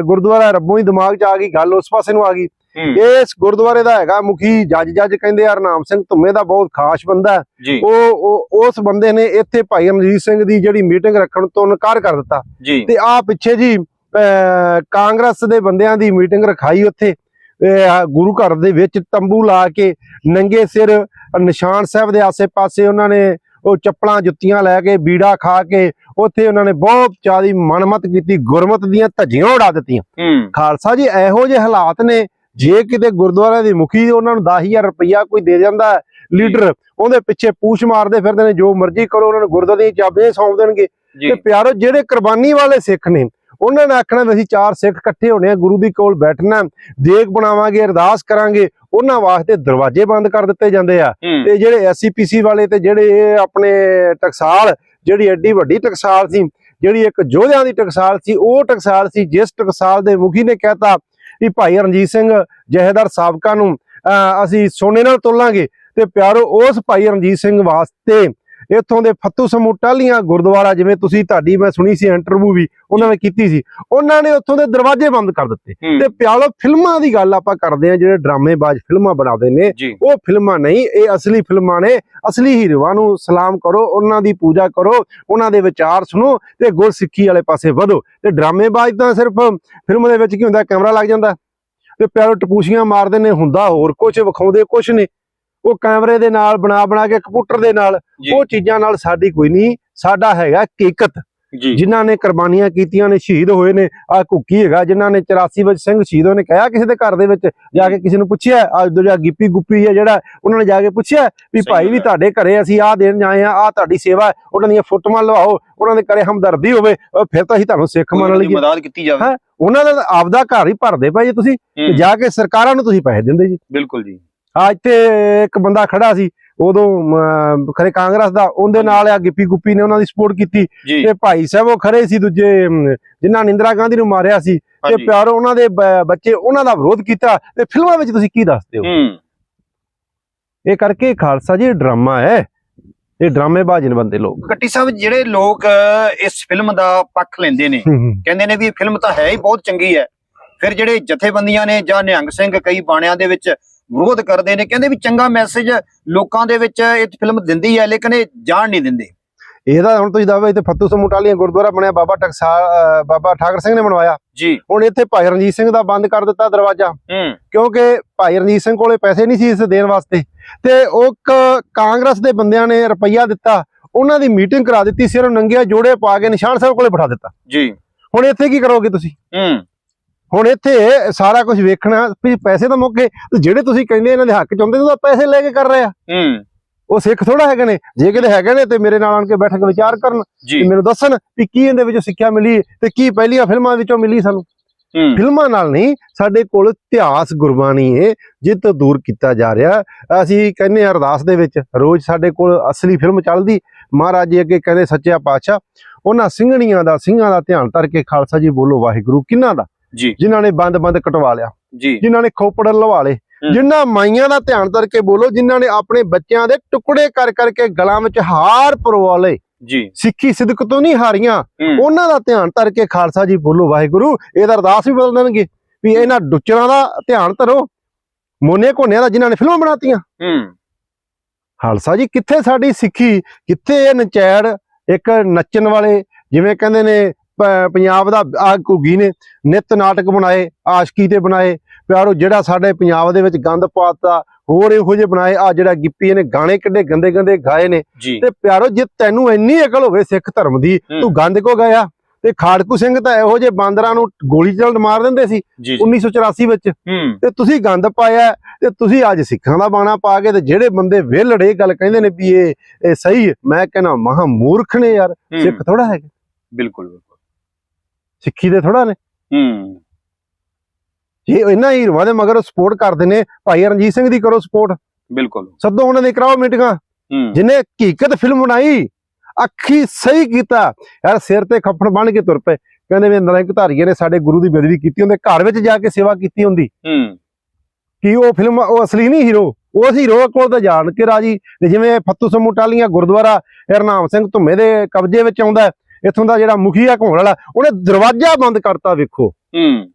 ਗੁਰਦੁਆਰਾ ਰੱਬੋਂ ਹੀ ਦਿਮਾਗ 'ਚ ਆ ਗਈ ਗੱਲ ਉਸ ਪਾਸੇ ਨੂੰ ਆ ਗਈ। ਇਸ ਗੁਰਦੁਆਰੇ ਦਾ ਹੈਗਾ ਮੁਖੀ ਜੱਜ ਜੱਜ ਕਹਿੰਦੇ ਆ ਹਰਨਾਮ ਸਿੰਘ ਧੁੰਮੇ ਦਾ ਬਹੁਤ ਖਾਸ ਬੰਦਾ ਉਹ ਉਸ ਬੰਦੇ ਨੇ ਇੱਥੇ ਭਾਈ ਅਮਰਜੀਤ ਸਿੰਘ ਦੀ ਜਿਹੜੀ ਮੀਟਿੰਗ ਰੱਖਣ ਤੋਂ ਇਨਕਾਰ ਕਰ ਦਿੱਤਾ। ਤੇ ਆ ਪਿੱਛੇ ਜੀ ਕਾਂਗਰਸ ਦੇ ਬੰਦਿਆਂ ਦੀ ਮੀਟਿੰਗ ਰਖਾਈ ਉੱਥੇ। ਗੁਰੂ ਘਰ ਦੇ ਵਿੱਚ ਤੰਬੂ ਲਾ ਕੇ ਨੰਗੇ ਸਿਰ ਨਿਸ਼ਾਨ ਸਾਹਿਬ ਦੇ ਆਸੇ-ਪਾਸੇ ਉਹਨਾਂ ਨੇ ਉਹ ਚੱਪਲਾਂ ਜੁੱਤੀਆਂ ਲੈ ਕੇ ਬੀੜਾ ਖਾ ਕੇ ਉੱਥੇ ਉਹਨਾਂ ਨੇ ਬਹੁਤ ਜ਼ਿਆਦੀ ਮਨਮਤ ਕੀਤੀ ਗੁਰਮਤ ਦੀਆਂ ਧੱਜੀਆਂ ਉਡਾ ਦਿੱਤੀਆਂ। ਖਾਲਸਾ ਜੀ ਇਹੋ ਜਿਹੇ ਹਾਲਾਤ ਨੇ ਜੇ ਕਿਤੇ ਗੁਰਦੁਆਰੇ ਦੇ ਮੁਖੀ ਉਹਨਾਂ ਨੂੰ 10000 ਰੁਪਇਆ ਕੋਈ ਦੇ ਜਾਂਦਾ ਹੈ, ਲੀਡਰ ਉਹਦੇ ਪਿੱਛੇ ਪੂਛ ਮਾਰਦੇ ਫਿਰਦੇ ਨੇ ਜੋ ਮਰਜ਼ੀ ਕਰੋ ਉਹਨਾਂ ਨੂੰ ਗੁਰਦੁਆਰੇ ਦੀਆਂ ਚਾਬੀਆਂ ਸੌਂਪ ਦੇਣਗੇ। ਤੇ ਪਿਆਰੋ ਜਿਹੜੇ ਕੁਰਬਾਨੀ ਵਾਲੇ ਸਿੱਖ ਨੇ ਉਹਨਾਂ ਨੇ ਆਖਣਾ ਵੀ ਅਸੀਂ ਚਾਰ ਸਿੱਖ ਇਕੱਠੇ ਹੋਣੇ ਆ ਗੁਰੂ ਦੀ ਕੋਲ ਬੈਠਣਾ ਦੇਗ ਬਣਾਵਾਂਗੇ ਅਰਦਾਸ ਕਰਾਂਗੇ ਉਹਨਾਂ ਵਾਸਤੇ ਦਰਵਾਜ਼ੇ ਬੰਦ ਕਰ ਦਿੱਤੇ ਜਾਂਦੇ ਆ। ਤੇ ਜਿਹੜੇ ਐਸਸੀਪੀਸੀ ਵਾਲੇ ਤੇ ਜਿਹੜੇ ਆਪਣੇ ਟਕਸਾਲ ਜਿਹੜੀ ਐਡੀ ਵੱਡੀ ਟਕਸਾਲ ਸੀ ਜਿਹੜੀ ਇੱਕ ਯੋਧਿਆਂ ਦੀ ਟਕਸਾਲ ਸੀ ਉਹ ਟਕਸਾਲ ਸੀ ਜਿਸ ਟਕਸਾਲ ਦੇ ਮੁਖੀ ਨੇ ਕਹਿਤਾ ਵੀ ਭਾਈ ਰਣਜੀਤ ਸਿੰਘ ਜਹੇਦਾਰ ਸਾਬਕਾ ਨੂੰ ਅਸੀਂ ਸੋਨੇ ਨਾਲ ਤੋਲਾਂਗੇ। ਤੇ ਪਿਆਰੋ, ਉਸ ਭਾਈ ਰਣਜੀਤ ਸਿੰਘ ਵਾਸਤੇ ਇੱਥੋਂ ਦੇ ਫੱਤੂ ਸਮੂਹ ਟਾਲੀਆਂ ਗੁਰਦੁਆਰਾ ਜਿਵੇਂ ਤੁਸੀਂ ਤੁਹਾਡੀ ਮੈਂ ਸੁਣੀ ਸੀ ਇੰਟਰਵਿਊ ਵੀ ਉਹਨਾਂ ਨੇ ਕੀਤੀ ਸੀ ਉਹਨਾਂ ਨੇ ਉੱਥੋਂ ਦੇ ਦਰਵਾਜ਼ੇ ਬੰਦ ਕਰ ਦਿੱਤੇ। ਤੇ ਪਿਆਲੋ ਫਿਲਮਾਂ ਦੀ ਗੱਲ ਆਪਾਂ ਕਰਦੇ ਆ ਜਿਹੜੇ ਡਰਾਮੇਬਾਜ਼ ਫਿਲਮਾਂ ਬਣਾਉਂਦੇ ਨੇ ਉਹ ਫਿਲਮਾਂ ਨਹੀਂ ਇਹ ਅਸਲੀ ਫਿਲਮਾਂ ਨੇ ਅਸਲੀ ਹੀਰੋਆਂ ਨੂੰ ਸਲਾਮ ਕਰੋ ਉਹਨਾਂ ਦੀ ਪੂਜਾ ਕਰੋ ਉਹਨਾਂ ਦੇ ਵਿਚਾਰ ਸੁਣੋ ਤੇ ਗੁਰਸਿੱਖੀ ਵਾਲੇ ਪਾਸੇ ਵਧੋ। ਤੇ ਡਰਾਮੇਬਾਜ਼ ਤਾਂ ਸਿਰਫ ਫਿਲਮ ਦੇ ਵਿੱਚ ਕੀ ਹੁੰਦਾ ਕੈਮਰਾ ਲੱਗ ਜਾਂਦਾ। ਤੇ ਪਿਆਰੋ ਟਪੂਸੀਆਂ ਮਾਰਦੇ ਨੇ ਹੁੰਦਾ ਹੋਰ ਕੁਝ ਵਿਖਾਉਂਦੇ ਕੁਝ ਨੇ। ਉਹ ਕੈਮਰੇ ਦੇ ਨਾਲ ਬਣਾ ਬਣਾ ਕੇ ਕੰਪਿਊਟਰ ਦੇ ਨਾਲ ਜੀ। ਉਹ ਚੀਜ਼ਾਂ ਨਾਲ ਸਾਡੀ ਕੋਈ ਨਹੀਂ ਸਾਡਾ ਹੈਗਾ ਹਕੀਕਤ। ਜੀ। ਜਿਨ੍ਹਾਂ ਨੇ ਕੁਰਬਾਨੀਆਂ ਕੀਤੀਆਂ ਨੇ ਸ਼ਹੀਦ ਹੋਏ ਨੇ ਆ ਕੁੱਕੀ ਹੈਗਾ ਜਿਨ੍ਹਾਂ ਨੇ 84 ਵਿੱਚ ਸਿੰਘ ਸ਼ਹੀਦ ਹੋਏ ਨੇ ਕਹਿਆ ਕਿਸੇ ਦੇ ਘਰ ਦੇ ਵਿੱਚ ਜਾ ਕੇ ਕਿਸੇ ਨੂੰ ਪੁੱਛਿਆ ਅੱਜ ਦੂਜਾ ਗਿੱਪੀ ਗੁੱਪੀ ਹੈ ਜਿਹੜਾ ਉਹਨਾਂ ਨੇ ਜਾ ਕੇ ਪੁੱਛਿਆ ਵੀ ਭਾਈ ਵੀ। ਤੁਹਾਡੇ ਘਰੇ ਅਸੀਂ ਆਹ ਦੇਣ ਆਏ ਆ ਆ ਤੁਹਾਡੀ ਸੇਵਾ ਉਹਨਾਂ ਦੀਆਂ ਫੋਟੋਆਂ ਲਵਾਓ ਉਹਨਾਂ ਦੇ ਘਰੇ ਹਮਦਰਦੀ ਹੋਵੇ ਫਿਰ ਤਾਂ ਅਸੀਂ ਤੁਹਾਨੂੰ ਸਿੱਖ ਮੰਨ ਦੀ ਲਈਏ ਮਦਦ ਕੀਤੀ ਜਾਵੇ। ਉਹਨਾਂ ਦਾ ਆਪਦਾ ਘਰ ਹੀ ਭਰਦੇ ਜੀ ਤੁਸੀਂ ਜਾ ਕੇ ਸਰਕਾਰਾਂ ਨੂੰ ਤੁਸੀਂ ਪੈਸੇ ਦਿੰਦੇ ਜੀ। ਬਿਲਕੁਲ ਜੀ। ਆ ਇੱਥੇ ਇੱਕ ਬੰਦਾ ਖੜਾ ਸੀ ਉਦੋਂ ਖਰੇ ਕਾਂਗਰਸ ਦਾ ਉਹਦੇ ਨਾਲ ਆ ਗਿੱਪੀ ਗੁੱਪੀ ਨੇ ਉਹਨਾਂ ਦੀ ਸਪੋਰਟ ਕੀਤੀ। ਤੇ ਭਾਈ ਸਾਹਿਬ ਉਹ ਖੜੇ ਸੀ ਦੂਜੇ ਜਿਨ੍ਹਾਂ ਨੇ ਇੰਦਰਾ ਗਾਂਧੀ ਨੂੰ ਮਾਰਿਆ ਸੀ। ਤੇ ਪਿਆਰੋ ਉਹਨਾਂ ਦੇ ਬੱਚੇ ਉਹਨਾਂ ਦਾ ਵਿਰੋਧ ਕੀਤਾ। ਤੇ ਫਿਲਮਾਂ ਵਿੱਚ ਤੁਸੀਂ ਕੀ ਦੱਸਦੇ ਹੋ? ਹੂੰ। ਇਹ ਕਰਕੇ ਖਾਲਸਾ ਜੀ ਡਰਾਮਾ ਹੈ। ਇਹ ਡਰਾਮੇਬਾਜ਼ ਨੇ ਬੰਦੇ ਲੋਕ। ਗੱਟੀ ਸਾਹਿਬ ਜਿਹੜੇ ਲੋਕ ਇਸ ਫਿਲਮ ਦਾ ਪੱਖ ਲੈਂਦੇ ਨੇ ਕਹਿੰਦੇ ਨੇ ਵੀ ਇਹ ਫਿਲਮ ਤਾਂ ਹੈ ਹੀ ਬਹੁਤ ਚੰਗੀ ਹੈ। ਫਿਰ ਜਿਹੜੇ ਜਥੇਬੰਦੀਆਂ ਨੇ ਜਾਂ ਨਿਹੰਗ ਸਿੰਘ ਕਈ ਬਾਣਿਆਂ ਦੇ ਵਿੱਚ ਵਿਰੋਧ ਕਰਦੇ ਨੇ ਕਹਿੰਦੇ ਵੀ ਚੰਗਾ ਮੈਸੇਜ ਲੋਕਾਂ ਦੇ ਵਿੱਚ ਇਹ ਫਿਲਮ ਦਿੰਦੀ ਹੈ ਲੇਕਿਨ ਇਹ ਜਾਣ ਨਹੀਂ ਦਿੰਦੇ। ਇਹਦਾ ਹੁਣ ਤੁਸੀਂ ਦੱਸੋ ਇੱਥੇ ਫੱਤੂ ਸਮੂਟਾਲੀਆਂ ਗੁਰਦੁਆਰਾ ਬਣਿਆ ਬਾਬਾ ਟਕਸਾਲ ਬਾਬਾ ਠਾਕਰ ਸਿੰਘ ਨੇ ਬਣਵਾਇਆ। ਜੀ। ਹੁਣ ਇੱਥੇ ਭਾਈ ਰਣਜੀਤ ਸਿੰਘ ਦਾ ਬੰਦ ਕਰ ਦਿੱਤਾ ਦਰਵਾਜ਼ਾ। ਕਿਉਂਕਿ ਭਾਈ ਰਣਜੀਤ ਸਿੰਘ ਕੋਲੇ ਪੈਸੇ ਨਹੀਂ ਸੀ ਇਸ ਦੇਣ ਵਾਸਤੇ। ਤੇ ਉਹ ਕਾਂਗਰਸ ਦੇ ਬੰਦਿਆਂ ਨੇ ਰੁਪਈਆ ਦਿੱਤਾ ਉਹਨਾਂ ਦੀ ਮੀਟਿੰਗ ਕਰਾ ਦਿੱਤੀ ਸਿਰੋਂ ਨੰਗਿਆ ਜੋੜੇ ਪਾ ਕੇ ਨਿਸ਼ਾਨ ਸਾਹਿਬ ਕੋਲੇ ਬਿਠਾ ਦਿੱਤਾ। ਜੀ। ਹੁਣ ਇੱਥੇ ਕੀ ਕਰੋਗੇ ਤੁਸੀਂ? ਹੂੰ। ਹੁਣ ਇੱਥੇ ਸਾਰਾ ਕੁਝ ਵੇਖਣਾ ਵੀ ਪੈਸੇ ਤਾਂ ਮੁੱਕੇ ਤੇ ਜਿਹੜੇ ਤੁਸੀਂ ਕਹਿੰਦੇ ਇਹਨਾਂ ਦੇ ਹੱਕ ਚ ਨੇ ਉਹ ਪੈਸੇ ਲੈ ਕੇ ਕਰ ਰਹੇ ਆ। ਹੂੰ। ਉਹ ਸਿੱਖ ਥੋੜਾ ਹੈਗੇ ਨੇ। ਜੇ ਕਿਤੇ ਹੈਗੇ ਨੇ ਤੇ ਮੇਰੇ ਨਾਲ ਆਣ ਕੇ ਬੈਠ ਕੇ ਵਿਚਾਰ ਕਰਨ ਤੇ ਮੈਨੂੰ ਦੱਸਣ ਵੀ ਕੀ ਇਹਦੇ ਵਿੱਚੋਂ ਸਿੱਖਿਆ ਮਿਲੀ ਤੇ ਕੀ ਪਹਿਲੀਆਂ ਫਿਲਮਾਂ ਵਿੱਚੋਂ ਮਿਲੀ ਸਾਨੂੰ। ਫਿਲਮਾਂ ਨਾਲ ਨਹੀਂ ਸਾਡੇ ਕੋਲ ਇਤਿਹਾਸ ਗੁਰਬਾਣੀ ਹੈ ਜਿਹ ਤੋਂ ਦੂਰ ਕੀਤਾ ਜਾ ਰਿਹਾ। ਅਸੀਂ ਕਹਿੰਦੇ ਹਾਂ ਅਰਦਾਸ ਦੇ ਵਿੱਚ ਰੋਜ਼ ਸਾਡੇ ਕੋਲ ਅਸਲੀ ਫਿਲਮ ਚੱਲਦੀ। ਮਹਾਰਾਜ ਜੀ ਅੱਗੇ ਕਹਿੰਦੇ ਸੱਚਿਆ ਪਾਤਸ਼ਾਹ ਉਹਨਾਂ ਸਿੰਘਣੀਆਂ ਦਾ ਸਿੰਘਾਂ ਦਾ ਧਿਆਨ ਧਰ ਕੇ ਖਾਲਸਾ ਜੀ ਬੋਲੋ ਵਾਹਿਗੁਰੂ ਕਿਹਨਾਂ ਦਾ? ਜੀ। ਜਿਨ੍ਹਾਂ ਨੇ ਬੰਦ-ਬੰਦ ਕਟਵਾ ਲਿਆ। ਜੀ। ਜਿਨ੍ਹਾਂ ਨੇ ਖੋਪੜ ਲਵਾ ਲਏ। ਹੂੰ। ਜਿਨ੍ਹਾਂ ਮਾਈਆਂ ਦਾ ਧਿਆਨ ਧਰ ਕੇ ਬੋਲੋ ਜਿਨ੍ਹਾਂ ਨੇ ਆਪਣੇ ਬੱਚਿਆਂ ਦੇ ਟੁਕੜੇ ਕਰ ਕਰਕੇ ਗਲਾਂ ਵਿੱਚ ਹਾਰ ਪਰਵਾ ਲਏ। ਜੀ। ਸਿੱਖੀ ਸਿਦਕ ਤੋਂ ਨਹੀਂ ਹਾਰੀਆਂ। ਉਹਨਾਂ ਦਾ ਧਿਆਨ ਧਰ ਕੇ ਖਾਲਸਾ ਜੀ ਬੋਲੋ ਵਾਹਿਗੁਰੂ ਇਹਦਾ ਅਰਦਾਸ ਵੀ ਬਦਲ ਦੇਣਗੇ ਵੀ ਇਹਨਾਂ ਡੁੱਚਰਾਂ ਦਾ ਧਿਆਨ ਧਰੋ ਮੋਨੇ ਕੋਨਿਆਂ ਦਾ ਜਿਨ੍ਹਾਂ ਨੇ ਫਿਲਮਾਂ ਬਣਾਤੀਆਂ। ਹੂੰ। ਖਾਲਸਾ ਜੀ ਕਿੱਥੇ ਸਾਡੀ ਸਿੱਖੀ? ਕਿੱਥੇ ਇਹ ਨਚੈੜ ਇੱਕ ਨੱਚਣ ਵਾਲੇ ਜਿਵੇਂ ਕਹਿੰਦੇ ਨੇ ਪੰਜਾਬ ਦਾ ਆ ਘੁੱਗੀ ਨੇ ਨਿਤ ਨਾਟਕ ਬਣਾਏ ਆਸ਼ਕੀ ਤੇ ਬਣਾਏ। ਪਿਆਰੋ ਜਿਹੜਾ ਸਾਡੇ ਪੰਜਾਬ ਦੇ ਵਿੱਚ ਗੰਦ ਪਾਤਾ ਹੋਰ ਇਹੋ ਜਿਹੇ ਬਣਾਏ ਆ ਜਿਹੜਾ ਗਿੱਪੀ ਨੇ ਗਾਣੇ ਕਿੱਡੇ ਗੰਦੇ ਗੰਦੇ ਗਾਏ ਨੇ। ਤੇ ਪਿਆਰੋ ਜੇ ਤੈਨੂੰ ਇੰਨੀ ਅਕਲ ਹੋਵੇ ਸਿੱਖ ਧਰਮ ਦੀ। ਤੂੰ ਗੰਦ ਕੋ ਗਿਆ ਤੇ ਖਾੜਕੂ ਸਿੰਘ ਤਾਂ ਇਹੋ ਜਿਹੇ ਬਾਂਦਰਾਂ ਨੂੰ ਗੋਲੀ ਚੱਲ ਮਾਰ ਦਿੰਦੇ ਸੀ ਜੀ ਜੀ। 1984 ਵਿੱਚ। ਤੇ ਤੁਸੀਂ ਗੰਦ ਪਾਇਆ ਤੇ ਤੁਸੀਂ ਅੱਜ ਸਿੱਖਾਂ ਦਾ ਬਾਣਾ ਪਾ ਕੇ ਤੇ ਜਿਹੜੇ ਬੰਦੇ ਵਿਹਲੜੇ ਗੱਲ ਕਹਿੰਦੇ ਨੇ ਵੀ ਇਹ ਇਹ ਸਹੀ ਮੈਂ ਕਹਿੰਦਾ ਮਹਾ ਮੂਰਖ ਨੇ ਯਾਰ ਸਿੱਖ ਥੋੜਾ ਹੈਗੇ। ਬਿਲਕੁਲ। ਸਿੱਖੀ ਦੇ ਥੋੜਾ ਨੇ। ਹੂੰ। ਜੇ ਇਹਨਾਂ ਹੀਰੋਆਂ ਦੇ ਮਗਰ ਸਪੋਰਟ ਕਰਦੇ ਨੇ ਭਾਈ ਰਣਜੀਤ ਸਿੰਘ ਦੀ ਕਰੋ ਸਪੋਰਟ ਬਿਲਕੁਲ। ਸੱਦੋ ਉਹਨਾਂ ਦੀ ਕਰਾਓ ਮੀਟਿੰਗਾਂ। ਹੂੰ। ਜਿਹਨੇ ਹਕੀਕਤ ਫਿਲਮ ਬਣਾਈ ਅੱਖੀ ਸਹੀ ਕੀਤਾ ਯਾਰ ਸਿਰ ਤੇ ਖੱਫਣ ਬਣ ਕੇ ਤੁਰ ਪਏ। ਕਹਿੰਦੇ ਵੀ ਨਰੰਗ ਧਾਰੀਏ ਨੇ ਸਾਡੇ ਗੁਰੂ ਦੀ ਬੇਦਬੀ ਕੀਤੀ ਹੁੰਦੇ ਘਰ ਵਿੱਚ ਜਾ ਕੇ ਸੇਵਾ ਕੀਤੀ ਹੁੰਦੀ। ਹੂੰ। ਕਿ ਉਹ ਫਿਲਮ ਉਹ ਅਸਲੀ ਨਹੀਂ ਹੀਰੋ ਉਹ ਹੀਰੋ ਕੋਲ ਤਾਂ ਜਾਣ ਕੇ ਰਾਜੀ। ਜਿਵੇਂ ਫੱਤੂ ਸਮੂ ਟਾਲੀਆਂ ਗੁਰਦੁਆਰਾ ਹਰਨਾਮ ਸਿੰਘ ਧੁੰਮੇ ਦੇ ਕਬਜ਼ੇ ਵਿੱਚ ਆਉਂਦਾ ਇੱਥੋਂ ਦਾ ਜਿਹੜਾ ਮੁਖੀਆ ਘੋਣ ਵਾਲਾ ਉਹਨੇ ਦਰਵਾਜ਼ਾ ਬੰਦ ਕਰਤਾ ਵੇਖੋ। ਹੂੰ।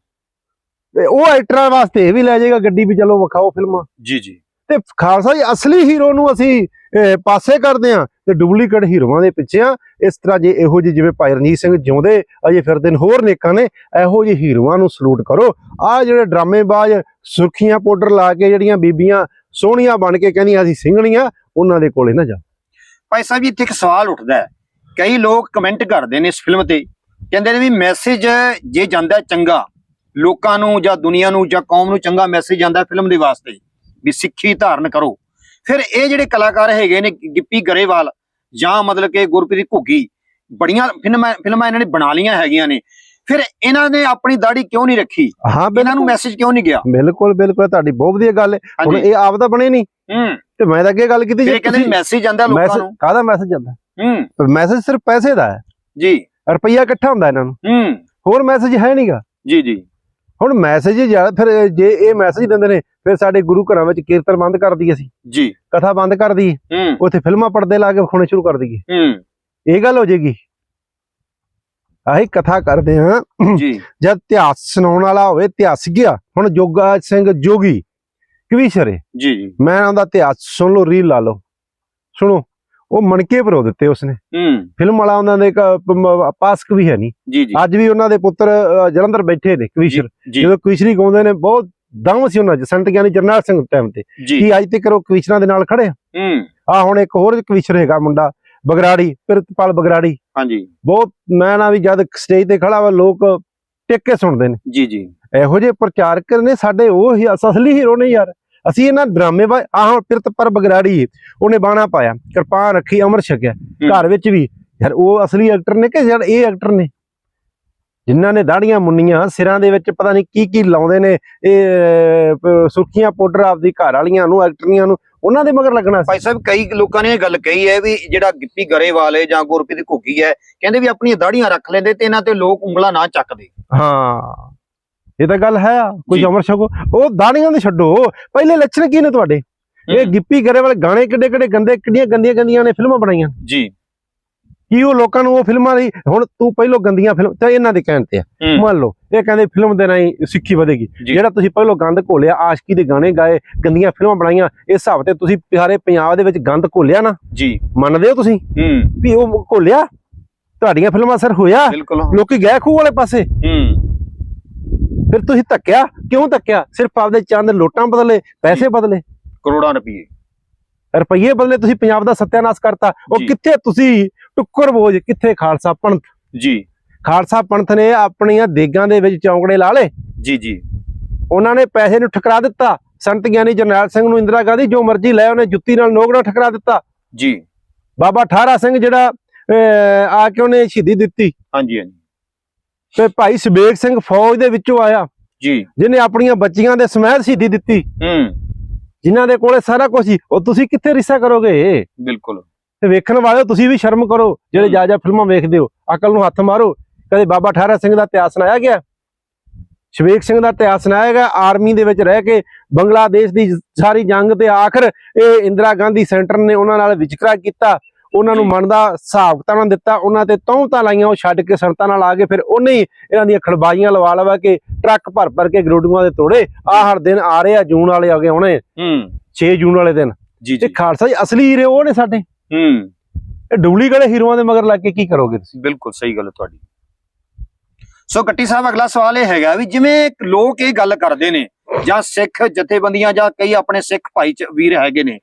ਤੇ ਉਹ ਐਕਟਰਾਂ ਵਾਸਤੇ ਇਹ ਵੀ ਲੈ ਜਾਏਗਾ ਗੱਡੀ ਵੀ ਚਲੋ ਵਿਖਾਓ ਫਿਲਮਾਂ। ਜੀ ਜੀ। ਤੇ ਖਾਲਸਾ ਜੀ ਅਸਲੀ ਹੀਰੋ ਨੂੰ ਅਸੀਂ ਪਾਸੇ ਕਰਦੇ ਆ ਤੇ ਡੁਪਲੀਕੇਟ ਹੀਰੋਆਂ ਦੇ ਪਿੱਛੇ ਆ ਇਸ ਤਰ੍ਹਾਂ ਜੇ ਇਹੋ ਜਿਹੇ ਜਿਵੇਂ ਭਾਈ ਰਣਜੀਤ ਸਿੰਘ ਜਿਉਂਦੇ ਅਜੇ ਫਿਰਦੇ ਨੇ ਹੋਰ ਨੇਕਾਂ ਨੇ ਇਹੋ ਜਿਹੇ ਹੀਰੋਆਂ ਨੂੰ ਸਲੂਟ ਕਰੋ। ਆ ਜਿਹੜੇ ਡਰਾਮੇਬਾਜ਼ ਸੁਰਖੀਆਂ ਪਾਊਡਰ ਲਾ ਕੇ ਜਿਹੜੀਆਂ ਬੀਬੀਆਂ ਸੋਹਣੀਆਂ ਬਣ ਕੇ ਕਹਿੰਦੀਆਂ ਅਸੀਂ ਸਿੰਘਣੀਆਂ ਉਹਨਾਂ ਦੇ ਕੋਲੇ ਨਾ ਜਾ ਭਾਈ ਸਾਹਿਬ ਜੀ ਇੱਥੇ ਇੱਕ ਸਵਾਲ ਉੱਠਦਾ ਹੈ। ਕਈ ਲੋਕ ਕਮੈਂਟ ਕਰਦੇ ਨੇ ਇਸ ਫਿਲਮ ਤੇ। ਕਹਿੰਦੇ ਨੇ ਵੀ ਮੈਸੇਜ ਜੇ ਜਾਂਦਾ ਚੰਗਾ ਲੋਕਾਂ ਨੂੰ ਜਾਂ ਦੁਨੀਆ ਨੂੰ ਜਾਂ ਕੌਮ ਨੂੰ ਚੰਗਾ ਮੈਸੇਜ ਜਾਂਦਾ ਫਿਲਮ ਦੇ ਵਾਸਤੇ ਵੀ ਸਿੱਖੀ ਧਾਰਨ ਕਰੋ। ਫਿਰ ਇਹ ਜਿਹੜੇ ਕਲਾਕਾਰ ਹੈਗੇ ਨੇ ਗਿੱਪੀ ਗਰੇਵਾਲ ਜਾਂ ਮਤਲਬ ਕਿ ਗੁਰਪ੍ਰੀਤ ਘੁੱਗੀ ਬੜੀਆਂ ਫਿਲਮਾਂ ਫਿਲਮਾਂ ਇਹਨਾਂ ਨੇ ਬਣਾ ਲੀਆਂ ਹੈਗੀਆਂ ਨੇ। ਫਿਰ ਇਹਨਾਂ ਨੇ ਆਪਣੀ ਦਾੜੀ ਕਿਉਂ ਨਹੀਂ ਰੱਖੀ? ਹਾਂ ਇਹਨਾਂ ਨੂੰ ਮੈਸੇਜ ਕਿਉਂ ਨਹੀਂ ਗਿਆ? ਬਿਲਕੁਲ ਬਿਲਕੁਲ ਤੁਹਾਡੀ ਬਹੁਤ ਵਧੀਆ ਗੱਲ ਹੈ। ਹੁਣ ਇਹ ਆਪ ਤਾਂ ਬਣੇ ਨਹੀਂ। ਹੂੰ। ਤੇ ਮੈਂ ਤਾਂ ਅੱਗੇ ਗੱਲ ਕੀਤੀ ਇਹ ਕਹਿੰਦੇ ਮੈਸੇਜ ਜਾਂਦਾ ਲੋਕਾਂ ਮੈਸੇਜ ਨੂੰ। ਕਾਹਦਾ ਮੈਸੇਜ ਜਾਂਦਾ ਹੂੰ। ਮੈਸੇਜ ਸਿਰਫ ਪੈਸੇ ਦਾ ਹੈ। ਜੀ। ਰੁਪਈਆ ਇਕੱਠਾ ਹੁੰਦਾ ਇਹਨਾਂ ਨੂੰ। ਹੂੰ। ਹੋਰ ਮੈਸੇਜ ਹੈ ਨਹੀਂਗਾ ਜੀ ਜੀ। ਹੁਣ ਮੈਸੇਜ ਜ਼ਿਆਦਾ ਫਿਰ ਜੇ ਇਹ ਮੈਸੇਜ ਦਿੰਦੇ ਨੇ ਫਿਰ ਸਾਡੇ ਗੁਰੂ ਘਰਾਂ ਵਿੱਚ ਕੀਰਤਨ ਬੰਦ ਕਰ ਦਈਏ ਅਸੀਂ। ਜੀ। ਕਥਾ ਬੰਦ ਕਰ ਦਈਏ। ਉੱਥੇ ਫਿਲਮਾਂ ਪਰਦੇ ਲਾ ਕੇ ਵਿਖਾਉਣੇ ਸ਼ੁਰੂ ਕਰ ਦਈਏ। ਹੂੰ। ਇਹ ਗੱਲ ਹੋ ਜੇਗੀ ਆਹੀ ਕਥਾ ਕਰਦੇ ਹਾਂ। ਜੀ। ਜਦ ਇਤਿਹਾਸ ਸੁਣਾਉਣ ਵਾਲਾ ਹੋਵੇ ਇਤਿਹਾਸ ਗਿਆ। ਹੁਣ ਜੋਗਾ ਸਿੰਘ ਜੋਗੀ ਕਵੀਸ਼ਰੇ ਜੀ ਜੀ। ਮੈਂ ਉਹਦਾ ਇਤਿਹਾਸ ਸੁਣ ਲਓ ਰੀਲ ਲਾ ਲਓ। ਸੁਣੋ। ਉਹ ਮਣਕੇ ਭਰੋ ਦਿੱਤੇ ਉਸਨੇ। ਹੂੰ। ਫਿਲਮ ਵਾਲਾ ਉਹਨਾਂ ਦੇ ਪਾਸਕ ਵੀ ਹੈ ਨਹੀਂ ਅੱਜ ਵੀ ਉਹਨਾਂ ਦੇ ਪੁੱਤਰ ਜਲੰਧਰ ਬੈਠੇ ਨੇ ਕਵੀਸ਼ਰ। ਜਦੋਂ ਕਵੀਸ਼ਰੀ ਗਾਉਂਦੇ ਨੇ ਬਹੁਤ ਦਮ ਸੀ ਉਹਨਾਂ 'ਚ। ਸੰਤ ਗਿਆਨੀ ਜਰਨੈਲ ਸਿੰਘ ਟਾਈਮ ਤੇ। ਕੀ ਅੱਜ ਤੱਕ ਉਹ ਕਵੀਸ਼ਰਾਂ ਦੇ ਨਾਲ ਖੜੇ ਆ? ਹੂੰ। ਆਹ ਹੁਣ ਇੱਕ ਹੋਰ ਕਵੀਸ਼ਰ ਹੈਗਾ ਮੁੰਡਾ ਬਗਰਾੜੀ ਪ੍ਰਿਤਪਾਲ ਬਗਰਾੜੀ। ਹਾਂਜੀ। ਬਹੁਤ ਮੈਂ ਨਾ ਵੀ ਜਦ ਸਟੇਜ ਤੇ ਖੜਾ ਵਾ ਲੋਕ ਟਿਕ ਕੇ ਸੁਣਦੇ ਨੇ। ਜੀ ਜੀ। ਇਹੋ ਜਿਹੇ ਪ੍ਰਚਾਰਕ ਨੇ ਸਾਡੇ ਉਹ ਹੀ ਅਸਲੀ ਹੀਰੋ ਨੇ ਯਾਰ। ਅਸੀਂ ਇਹਨਾਂ ਡਰਾਮੇ ਵਾ ਆਹ ਹੁਣ ਪ੍ਰਿਤਪਾਲ ਬਗਰਾੜੀ ਉਹਨੇ ਬਾਣਾ ਪਾਇਆ ਕਿਰਪਾਨ ਰੱਖੀ ਅਮਰ ਛਕਿਆ। ਘਰ ਵਿੱਚ ਵੀ ਯਾਰ ਉਹ ਅਸਲੀ ਐਕਟਰ ਨੇ ਕਿ ਯਾਰ ਇਹ ਐਕਟਰ ਨੇ? ਜਿਨ੍ਹਾਂ ਨੇ ਦਾੜੀਆਂ ਮੁੰਨੀਆਂ ਸਿਰਾਂ ਦੇ ਵਿੱਚ ਪਤਾ ਨਹੀਂ ਕੀ ਕੀ ਲਾਉਂਦੇ ਨੇ ਇਹ ਸੁਰਖੀਆਂ ਪਾਊਡਰ ਆਪਦੀ ਘਰ ਵਾਲੀਆਂ ਨੂੰ ਐਕਟਰੀਆਂ ਨੂੰ ਉਹਨਾਂ ਦੇ ਮਗਰ ਲੱਗਣਾ ਭਾਈ ਸਾਹਿਬ ਕਈ ਲੋਕਾਂ ਨੇ ਇਹ ਗੱਲ ਕਹੀ ਹੈ ਵੀ ਜਿਹੜਾ ਗਿੱਪੀ ਗਰੇਵਾਲ ਹੈ ਜਾਂ ਗੁਰਪ੍ਰੀਤ ਘੁੱਗੀ ਹੈ ਕਹਿੰਦੇ ਵੀ ਆਪਣੀਆਂ ਦਾੜੀਆਂ ਰੱਖ ਲੈਂਦੇ ਤੇ ਇਹਨਾਂ ਤੇ ਲੋਕ ਉਂਗਲਾਂ ਨਾ ਚੱਕਦੇ। ਹਾਂ। ਇਹ ਤਾਂ ਗੱਲ ਹੈ। ਕੋਈ। ਅਮਰ ਛਕੋ। ਉਹ ਦਾੜੀਆਂ ਦੇ ਛੱਡੋ। ਪਹਿਲੇ ਲੱਛਣ ਕੀ ਨੇ ਤੁਹਾਡੇ? ਇਹ। ਗਿੱਪੀ ਗਰੇਵਾਲ ਗਾਣੇ ਕਿੱਡੇ ਕਿੱਡੇ ਗੰਦੇ ਕਿੱਡੀਆਂ ਗੰਦੀਆਂ ਗੰਦੀਆਂ ਨੇ ਫਿਲਮਾਂ ਬਣਾਈਆਂ। ਜੀ। ਕੀ ਉਹ ਲੋਕਾਂ ਨੂੰ ਉਹ ਫਿਲਮਾਂ ਦੀ ਹੁਣ ਤੂੰ ਪਹਿਲੋਂ ਗੰਦੀਆਂ ਫਿਲਮ ਤੇ ਇਹਨਾਂ ਦੇ ਕਹਿਣ ਤੇ ਆ। ਮੰਨ ਲਓ ਇਹ ਕਹਿੰਦੇ ਫਿਲਮ ਦੇ ਰਾਹੀਂ ਸਿੱਖੀ ਵਧੇਗੀ। ਜਿਹੜਾ ਤੁਸੀਂ ਪਹਿਲੋਂ ਗੰਦ ਘੋਲਿਆ ਆਸ਼ਕੀ ਦੇ ਗਾਣੇ ਗਾਏ ਗੰਦੀਆਂ ਫਿਲਮਾਂ ਬਣਾਈਆਂ ਇਸ ਹਿਸਾਬ ਤੇ ਤੁਸੀਂ ਸਾਰੇ ਪੰਜਾਬ ਦੇ ਵਿੱਚ ਗੰਦ ਘੋਲਿਆ ਨਾ। ਜੀ। ਮੰਨਦੇ ਹੋ ਤੁਸੀਂ? ਹੂੰ। ਵੀ ਉਹ ਘੋਲਿਆ? ਤੁਹਾਡੀਆਂ ਫਿਲਮਾਂ ਸਰ ਹੋਇਆ? ਲੋਕੀ ਗਏ ਖੂਹ ਵਾਲੇ ਪਾਸੇ? ਹੂੰ। ਫਿਰ ਤੁਸੀਂ ਧੱਕਿਆ? ਕਿਉਂ ਧੱਕਿਆ? ਸਿਰਫ ਆਪਦੇ ਚੰਦ ਲੋਟਾਂ ਬਦਲੇ ਪੈਸੇ ਬਦਲੇ। ਕਰੋੜਾਂ ਰੁਪਏ ਰੁਪਈਏ ਬਦਲੇ ਤੁਸੀਂ ਪੰਜਾਬ ਦਾ ਸੱਤਿਆਨਾਸ਼ ਕਰਤਾ। ਉਹ। ਕਿੱਥੇ ਤੁਸੀਂ ਟੁੱਕਰ ਬੋਝ ਕਿੱਥੇ ਖਾਲਸਾ ਪੰਥ? ਜੀ। ਖਾਲਸਾ ਪੰਥ ਨੇ ਆਪਣੀਆਂ ਦੇਗਾਂ ਦੇ ਵਿੱਚ ਚੌਂਕੜੇ ਲਾ ਲਏ। ਜੀ ਜੀ। ਉਹਨਾਂ ਨੇ ਪੈਸੇ ਨੂੰ ਠਕਰਾ ਦਿੱਤਾ। ਸੰਤ ਗਿਆਨੀ ਜਰਨੈਲ ਸਿੰਘ ਨੂੰ ਇੰਦਰਾ ਗਾਂਧੀ ਜੋ ਮਰਜ਼ੀ ਲੈ ਉਹਨੇ ਜੁੱਤੀ ਨਾਲ ਨਾਲ ਠਕਰਾ ਦਿੱਤਾ। ਜੀ। ਬਾਬਾ ਠਾਰਾ ਸਿੰਘ ਜਿਹੜਾ ਆ ਕੇ ਉਹਨੇ ਸ਼ਹੀਦੀ ਦਿੱਤੀ। ਹਾਂਜੀ ਹਾਂਜੀ। ਤੇ ਭਾਈ ਸਬੇਗ ਸਿੰਘ ਫੌਜ ਦੇ ਵਿੱਚੋਂ ਆਇਆ। ਜੀ। ਜਿਹਨੇ ਆਪਣੀਆਂ ਬੱਚੀਆਂ ਦੇ ਸਮੈਦ ਸ਼ਹੀਦੀ ਦਿੱਤੀ। ਹੂੰ। ਜਿਨ੍ਹਾਂ ਦੇ ਕੋਲੇ ਸਾਰਾ ਕੁਝ ਸੀ ਉਹ ਤੁਸੀਂ ਕਿੱਥੇ ਰਿਸ਼ਾ ਕਰੋਗੇ? ਬਿਲਕੁਲ। ਤੇ ਵੇਖਣ ਵਾਲਿਓ ਤੁਸੀਂ ਵੀ ਸ਼ਰਮ ਕਰੋ ਜਿਹੜੇ। ਜਾ ਜਾ ਫਿਲਮਾਂ ਵੇਖਦੇ ਹੋ। ਅਕਲ ਨੂੰ ਹੱਥ ਮਾਰੋ। ਕਦੇ ਬਾਬਾ ਠਾਰਾ ਸਿੰਘ ਦਾ ਇਤਿਹਾਸ ਸੁਣਾਇਆ ਗਿਆ? ਸ਼ਵੇਕ ਸਿੰਘ ਦਾ ਇਤਿਹਾਸ ਸੁਣਾਇਆ ਗਿਆ। ਆਰਮੀ ਦੇ ਵਿੱਚ ਰਹਿ ਕੇ ਬੰਗਲਾਦੇਸ਼ ਦੀ ਸਾਰੀ ਜੰਗ ਤੇ ਆਖਰ ਇਹ ਇੰਦਰਾ ਗਾਂਧੀ ਸੈਂਟਰ ਨੇ ਉਹਨਾਂ ਨਾਲ ਵਿਚਕਰਾ ਕੀਤਾ। ਉਹਨਾਂ ਨੂੰ। ਮਨ ਦਾ ਹਿਸਾਬ ਕਿਤਾਬ ਦਿੱਤਾ ਉਹਨਾਂ ਤੇ ਤੌਂਤਾਂ ਲਾਈਆਂ ਉਹ ਛੱਡ ਕੇ ਸੰਤਾਂ ਨਾਲ ਆ ਗਏ ਫਿਰ ਉਹਨੇ ਹੀ ਇਹਨਾਂ ਦੀਆਂ ਖੜਬਾਈਆਂ ਲਵਾ ਲਵਾ ਕੇ ਟਰੱਕ ਭਰ ਭਰ ਕੇ ਗਰੋਡੂਆਂ ਦੇ ਤੋੜੇ। ਆਹ ਹਰ ਦਿਨ ਆ ਰਹੇ ਆ ਜੂਨ ਵਾਲੇ ਆ ਗਏ ਹੁਣੇ। ਹੂੰ। 6 ਜੂਨ ਵਾਲੇ ਦਿਨ। ਜੀ ਤੇ ਖਾਲਸਾ ਜੀ ਅਸਲੀ ਹੀਰੇ ਉਹ ਨੇ ਸਾਡੇ। ਹੂੰ। ਇਹ ਡੁਪਲੀਕੇਟ ਹੀਰੋਆਂ ਦੇ ਮਗਰ ਲੱਗ ਕੇ ਕੀ ਕਰੋਗੇ ਤੁਸੀਂ? ਬਿਲਕੁਲ ਸਹੀ ਗੱਲ ਹੈ ਤੁਹਾਡੀ। ਸੋ ਗੱਟੀ ਸਾਹਿਬ ਅਗਲਾ ਸਵਾਲ ਇਹ ਹੈਗਾ ਵੀ ਜਿਵੇਂ ਲੋਕ ਇਹ ਗੱਲ ਕਰਦੇ ਨੇ ਜਾਂ ਸਿੱਖ ਜਥੇਬੰਦੀਆਂ ਜਾਂ ਕਈ ਆਪਣੇ ਸਿੱਖ ਭਾਈ ਵੀਰ ਹੈਗੇ ਨੇ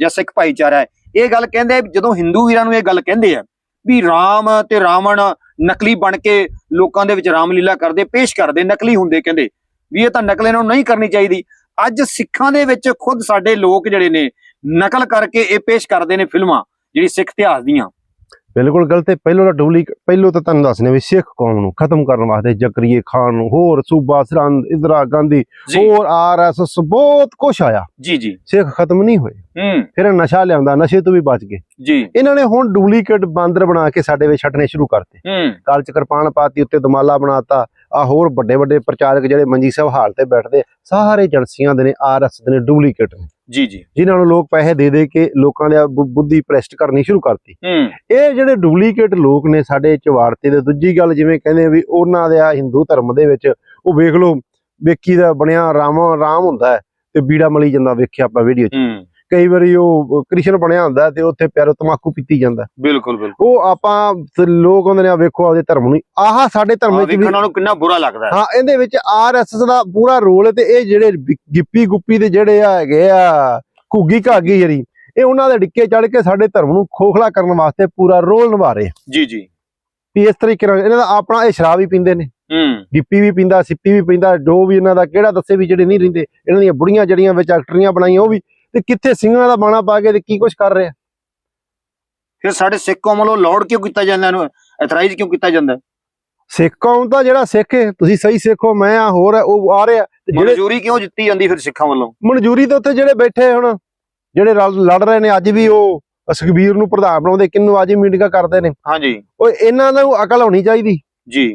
ਜਾਂ ਸਿੱਖ ਭਾਈਚਾਰਾ ਹੈ ਇਹ ਗੱਲ ਕਹਿੰਦੇ ਜਦੋਂ ਹਿੰਦੂ ਵੀਰਾਂ ਨੂੰ ਇਹ ਗੱਲ ਕਹਿੰਦੇ ਆ ਵੀ ਰਾਮ ਤੇ ਰਾਵਣ ਨਕਲੀ ਬਣ ਕੇ ਲੋਕਾਂ ਦੇ ਵਿੱਚ ਰਾਮਲੀਲਾ ਕਰਦੇ, ਪੇਸ਼ ਕਰਦੇ, ਨਕਲੀ ਹੁੰਦੇ ਕਹਿੰਦੇ, ਵੀ ਇਹ ਤਾਂ ਨਕਲ ਇਹਨਾਂ ਨੂੰ ਨਹੀਂ ਕਰਨੀ ਚਾਹੀਦੀ। ਅੱਜ ਸਿੱਖਾਂ ਦੇ ਵਿੱਚ ਖੁਦ ਸਾਡੇ ਲੋਕ ਜਿਹੜੇ ਨੇ ਨਕਲ ਕਰਕੇ ਇਹ ਪੇਸ਼ ਕਰਦੇ ਨੇ ਫਿਲਮਾਂ ਜਿਹੜੀ ਸਿੱਖ ਇਤਿਹਾਸ ਦੀਆਂ। ਬਿਲਕੁਲ ਗਲਤ ਹੈ। ਪਹਿਲੋਂ ਤਾਂ ਡੁਪਲੀਕੇਟ ਪਹਿਲੋਂ ਤਾਂ ਤੁਹਾਨੂੰ ਦੱਸਨੇ ਵੀ ਸਿੱਖ ਕੌਮ ਨੂੰ ਖਤਮ ਕਰਨ ਵਾਸਤੇ ਜ਼ਕਰੀਏ ਖਾਨ ਨੂੰ ਹੋਰ ਸੂਬਾ ਸਰਹੰਦ ਇੰਦਰਾ ਗਾਂਧੀ ਹੋਰ ਆਰਐਸਐਸ ਬਹੁਤ ਕੁਛ ਆਇਆ। ਜੀ ਜੀ। ਸਿੱਖ ਖਤਮ ਨਹੀਂ ਹੋਏ। ਫਿਰ ਨਸ਼ਾ ਲਿਆਉਂਦਾ ਨਸ਼ੇ ਤੋਂ ਵੀ ਬਚ ਗਏ। ਜੀ। ਇਹਨਾਂ ਨੇ ਹੁਣ ਡੁਪਲੀਕੇਟ ਬਾਂਦਰ ਬਣਾ ਕੇ ਸਾਡੇ ਵਿੱਚ ਛੱਡਣੇ ਸ਼ੁਰੂ ਕਰਤੇ। ਕਾਲ ਚ ਕਿਰਪਾਨ ਪਾਤੀ ਉੱਤੇ ਦਮਾਲਾ ਬਣਾਤਾ। ਆ ਹੋਰ ਵੱਡੇ ਵੱਡੇ ਪ੍ਰਚਾਰਕ ਜਿਹੜੇ ਮੰਜੀ ਸਾਹਿਬ ਹਾਲ ਤੇ ਬੈਠਦੇ ਸਾਰੇ ਏਜੰਸੀਆਂ ਦੇ ਨੇ ਆਰਐਸ ਦੇ ਨੇ ਡੁਪਲੀਕੇਟ ਨੇ। ਜੀ ਜੀ। ਜਿਨ੍ਹਾਂ ਨੂੰ ਲੋਕ ਪੈਸੇ ਦੇ ਦੇ ਕੇ ਲੋਕਾਂ ਦੇ ਬੁੱਧੀ ਪ੍ਰੈਸਟ ਕਰਨੀ ਸ਼ੁਰੂ ਕਰਤੀ। ਇਹ ਜਿਹੜੇ ਡੁਪਲੀਕੇਟ ਲੋਕ ਨੇ ਸਾਡੇ ਚਵਾੜਤੇ ਦੇ ਦੂਜੀ ਗੱਲ ਜਿਵੇਂ ਕਹਿੰਦੇ ਵੀ ਉਹਨਾਂ ਦੇ ਆ ਹਿੰਦੂ ਧਰਮ ਦੇ ਵਿੱਚ ਉਹ ਵੇਖ ਲਓ ਵੇਖੀ ਦਾ ਬਣਿਆ ਰਾਮ ਰਾਮ ਹੁੰਦਾ ਤੇ ਬੀੜਾ ਮਲੀ ਜਾਂਦਾ ਵੇਖਿਆ ਆਪਾਂ ਵੀਡੀਓ 'ਚ। ਕਈ ਵਾਰੀ ਉਹ ਕ੍ਰਿਸ਼ਨ ਬਣਿਆ ਹੁੰਦਾ ਤੇ ਉੱਥੇ ਪਿਆਰੋ ਤਮਾਕੂ ਪੀਤੀ ਜਾਂਦਾ ਬਿਲਕੁਲ ਬਿਲਕੁਲ। ਉਹ ਆਪਾਂ ਲੋਕ ਹੁੰਦੇ ਨੇ ਆ ਵੇਖੋ ਆਪਦੇ ਧਰਮ ਨੂੰ। ਆਹ ਸਾਡੇ ਧਰਮ ਵਿੱਚ ਵੀ ਵੇਖਣ ਨੂੰ ਕਿੰਨਾ ਬੁਰਾ ਲੱਗਦਾ ਹੈ। ਇਹਦੇ ਵਿੱਚ ਆਰਐਸਐਸ ਦਾ ਪੂਰਾ ਰੋਲ ਹੈ ਤੇ ਇਹ ਜਿਹੜੇ ਗਿੱਪੀ ਗੁੱਪੀ ਦੇ ਜਿਹੜੇ ਆ ਹੈਗੇ ਆ ਘੁੱਗੀ ਘਾਗੀ ਜਿਹੜੀ ਇਹ ਉਹਨਾਂ ਦੇ ਡਿੱਕੇ ਚੜ ਕੇ ਸਾਡੇ ਧਰਮ ਨੂੰ ਖੋਖਲਾ ਕਰਨ ਵਾਸਤੇ ਪੂਰਾ ਰੋਲ ਨਿਭਾ ਰਹੇ ਜੀ ਜੀ। ਵੀ ਇਸ ਤਰੀਕੇ ਨਾਲ ਇਹਨਾਂ ਦਾ ਆਪਣਾ ਇਹ ਸ਼ਰਾਬ ਵੀ ਪੀਂਦੇ ਨੇ। ਹੂੰ। ਗਿੱਪੀ ਵੀ ਪੀਂਦਾ ਸਿੱਪੀ ਵੀ ਪੀਂਦਾ ਜੋ ਵੀ ਇਹਨਾਂ ਦਾ ਕਿਹੜਾ ਦੱਸੇ ਵੀ ਜਿਹੜੇ ਨਹੀਂ ਰਹਿੰਦੇ ਇਹਨਾਂ ਦੀਆਂ ਬੁੜੀਆਂ ਜੜੀਆਂ ਵਿੱਚ ਐਕਟਰੀਆਂ ਬਣਾਈਆਂ ਉਹ ਵੀ ਤੇ ਕਿੱਥੇ ਸਿੰਘਾਂ ਦਾ ਬਾਣਾ ਪਾ ਕੇ ਤੇ ਕੀ ਕੁਝ ਕਰ ਰਹੇ ਫਿਰ ਸਾਡੇ ਸਿੱਖ ਕੌਮ ਵੱਲੋਂ ਲੋਡ ਕਿਉਂ ਕੀਤਾ ਜਾਂਦਾ ਇਹਨੂੰ ਐਥਰਾਈਜ਼ ਕਿਉਂ ਕੀਤਾ ਜਾਂਦਾ? ਸਿੱਖ ਕੌਮ ਦਾ ਜਿਹੜਾ ਸਿੱਖ ਹੈ ਤੁਸੀਂ ਸਹੀ ਸਿੱਖੋ ਮੈਂ ਆ ਹੋਰ ਉਹ ਆ ਰਹੇ ਤੇ ਮਨਜ਼ੂਰੀ ਕਿਉਂ ਦਿੱਤੀ ਜਾਂਦੀ ਫਿਰ ਸਿੱਖਾਂ ਵੱਲੋਂ? ਮਨਜ਼ੂਰੀ ਤੇ ਉੱਤੇ ਜਿਹੜੇ ਬੈਠੇ ਹੁਣ ਜਿਹੜੇ ਲੜ ਰਹੇ ਨੇ ਅੱਜ ਵੀ ਉਹ ਸੁਖਬੀਰ ਨੂੰ ਪ੍ਰਧਾਨ ਬਣਾਉਂਦੇ ਕਿੰਨੂੰ ਅੱਜ ਮੀਟਿੰਗਾਂ ਕਰਦੇ ਨੇ। ਹਾਂਜੀ। ਉਹ ਇਹਨਾਂ ਨੂੰ ਅਕਲ ਹੋਣੀ ਚਾਹੀਦੀ। ਜੀ।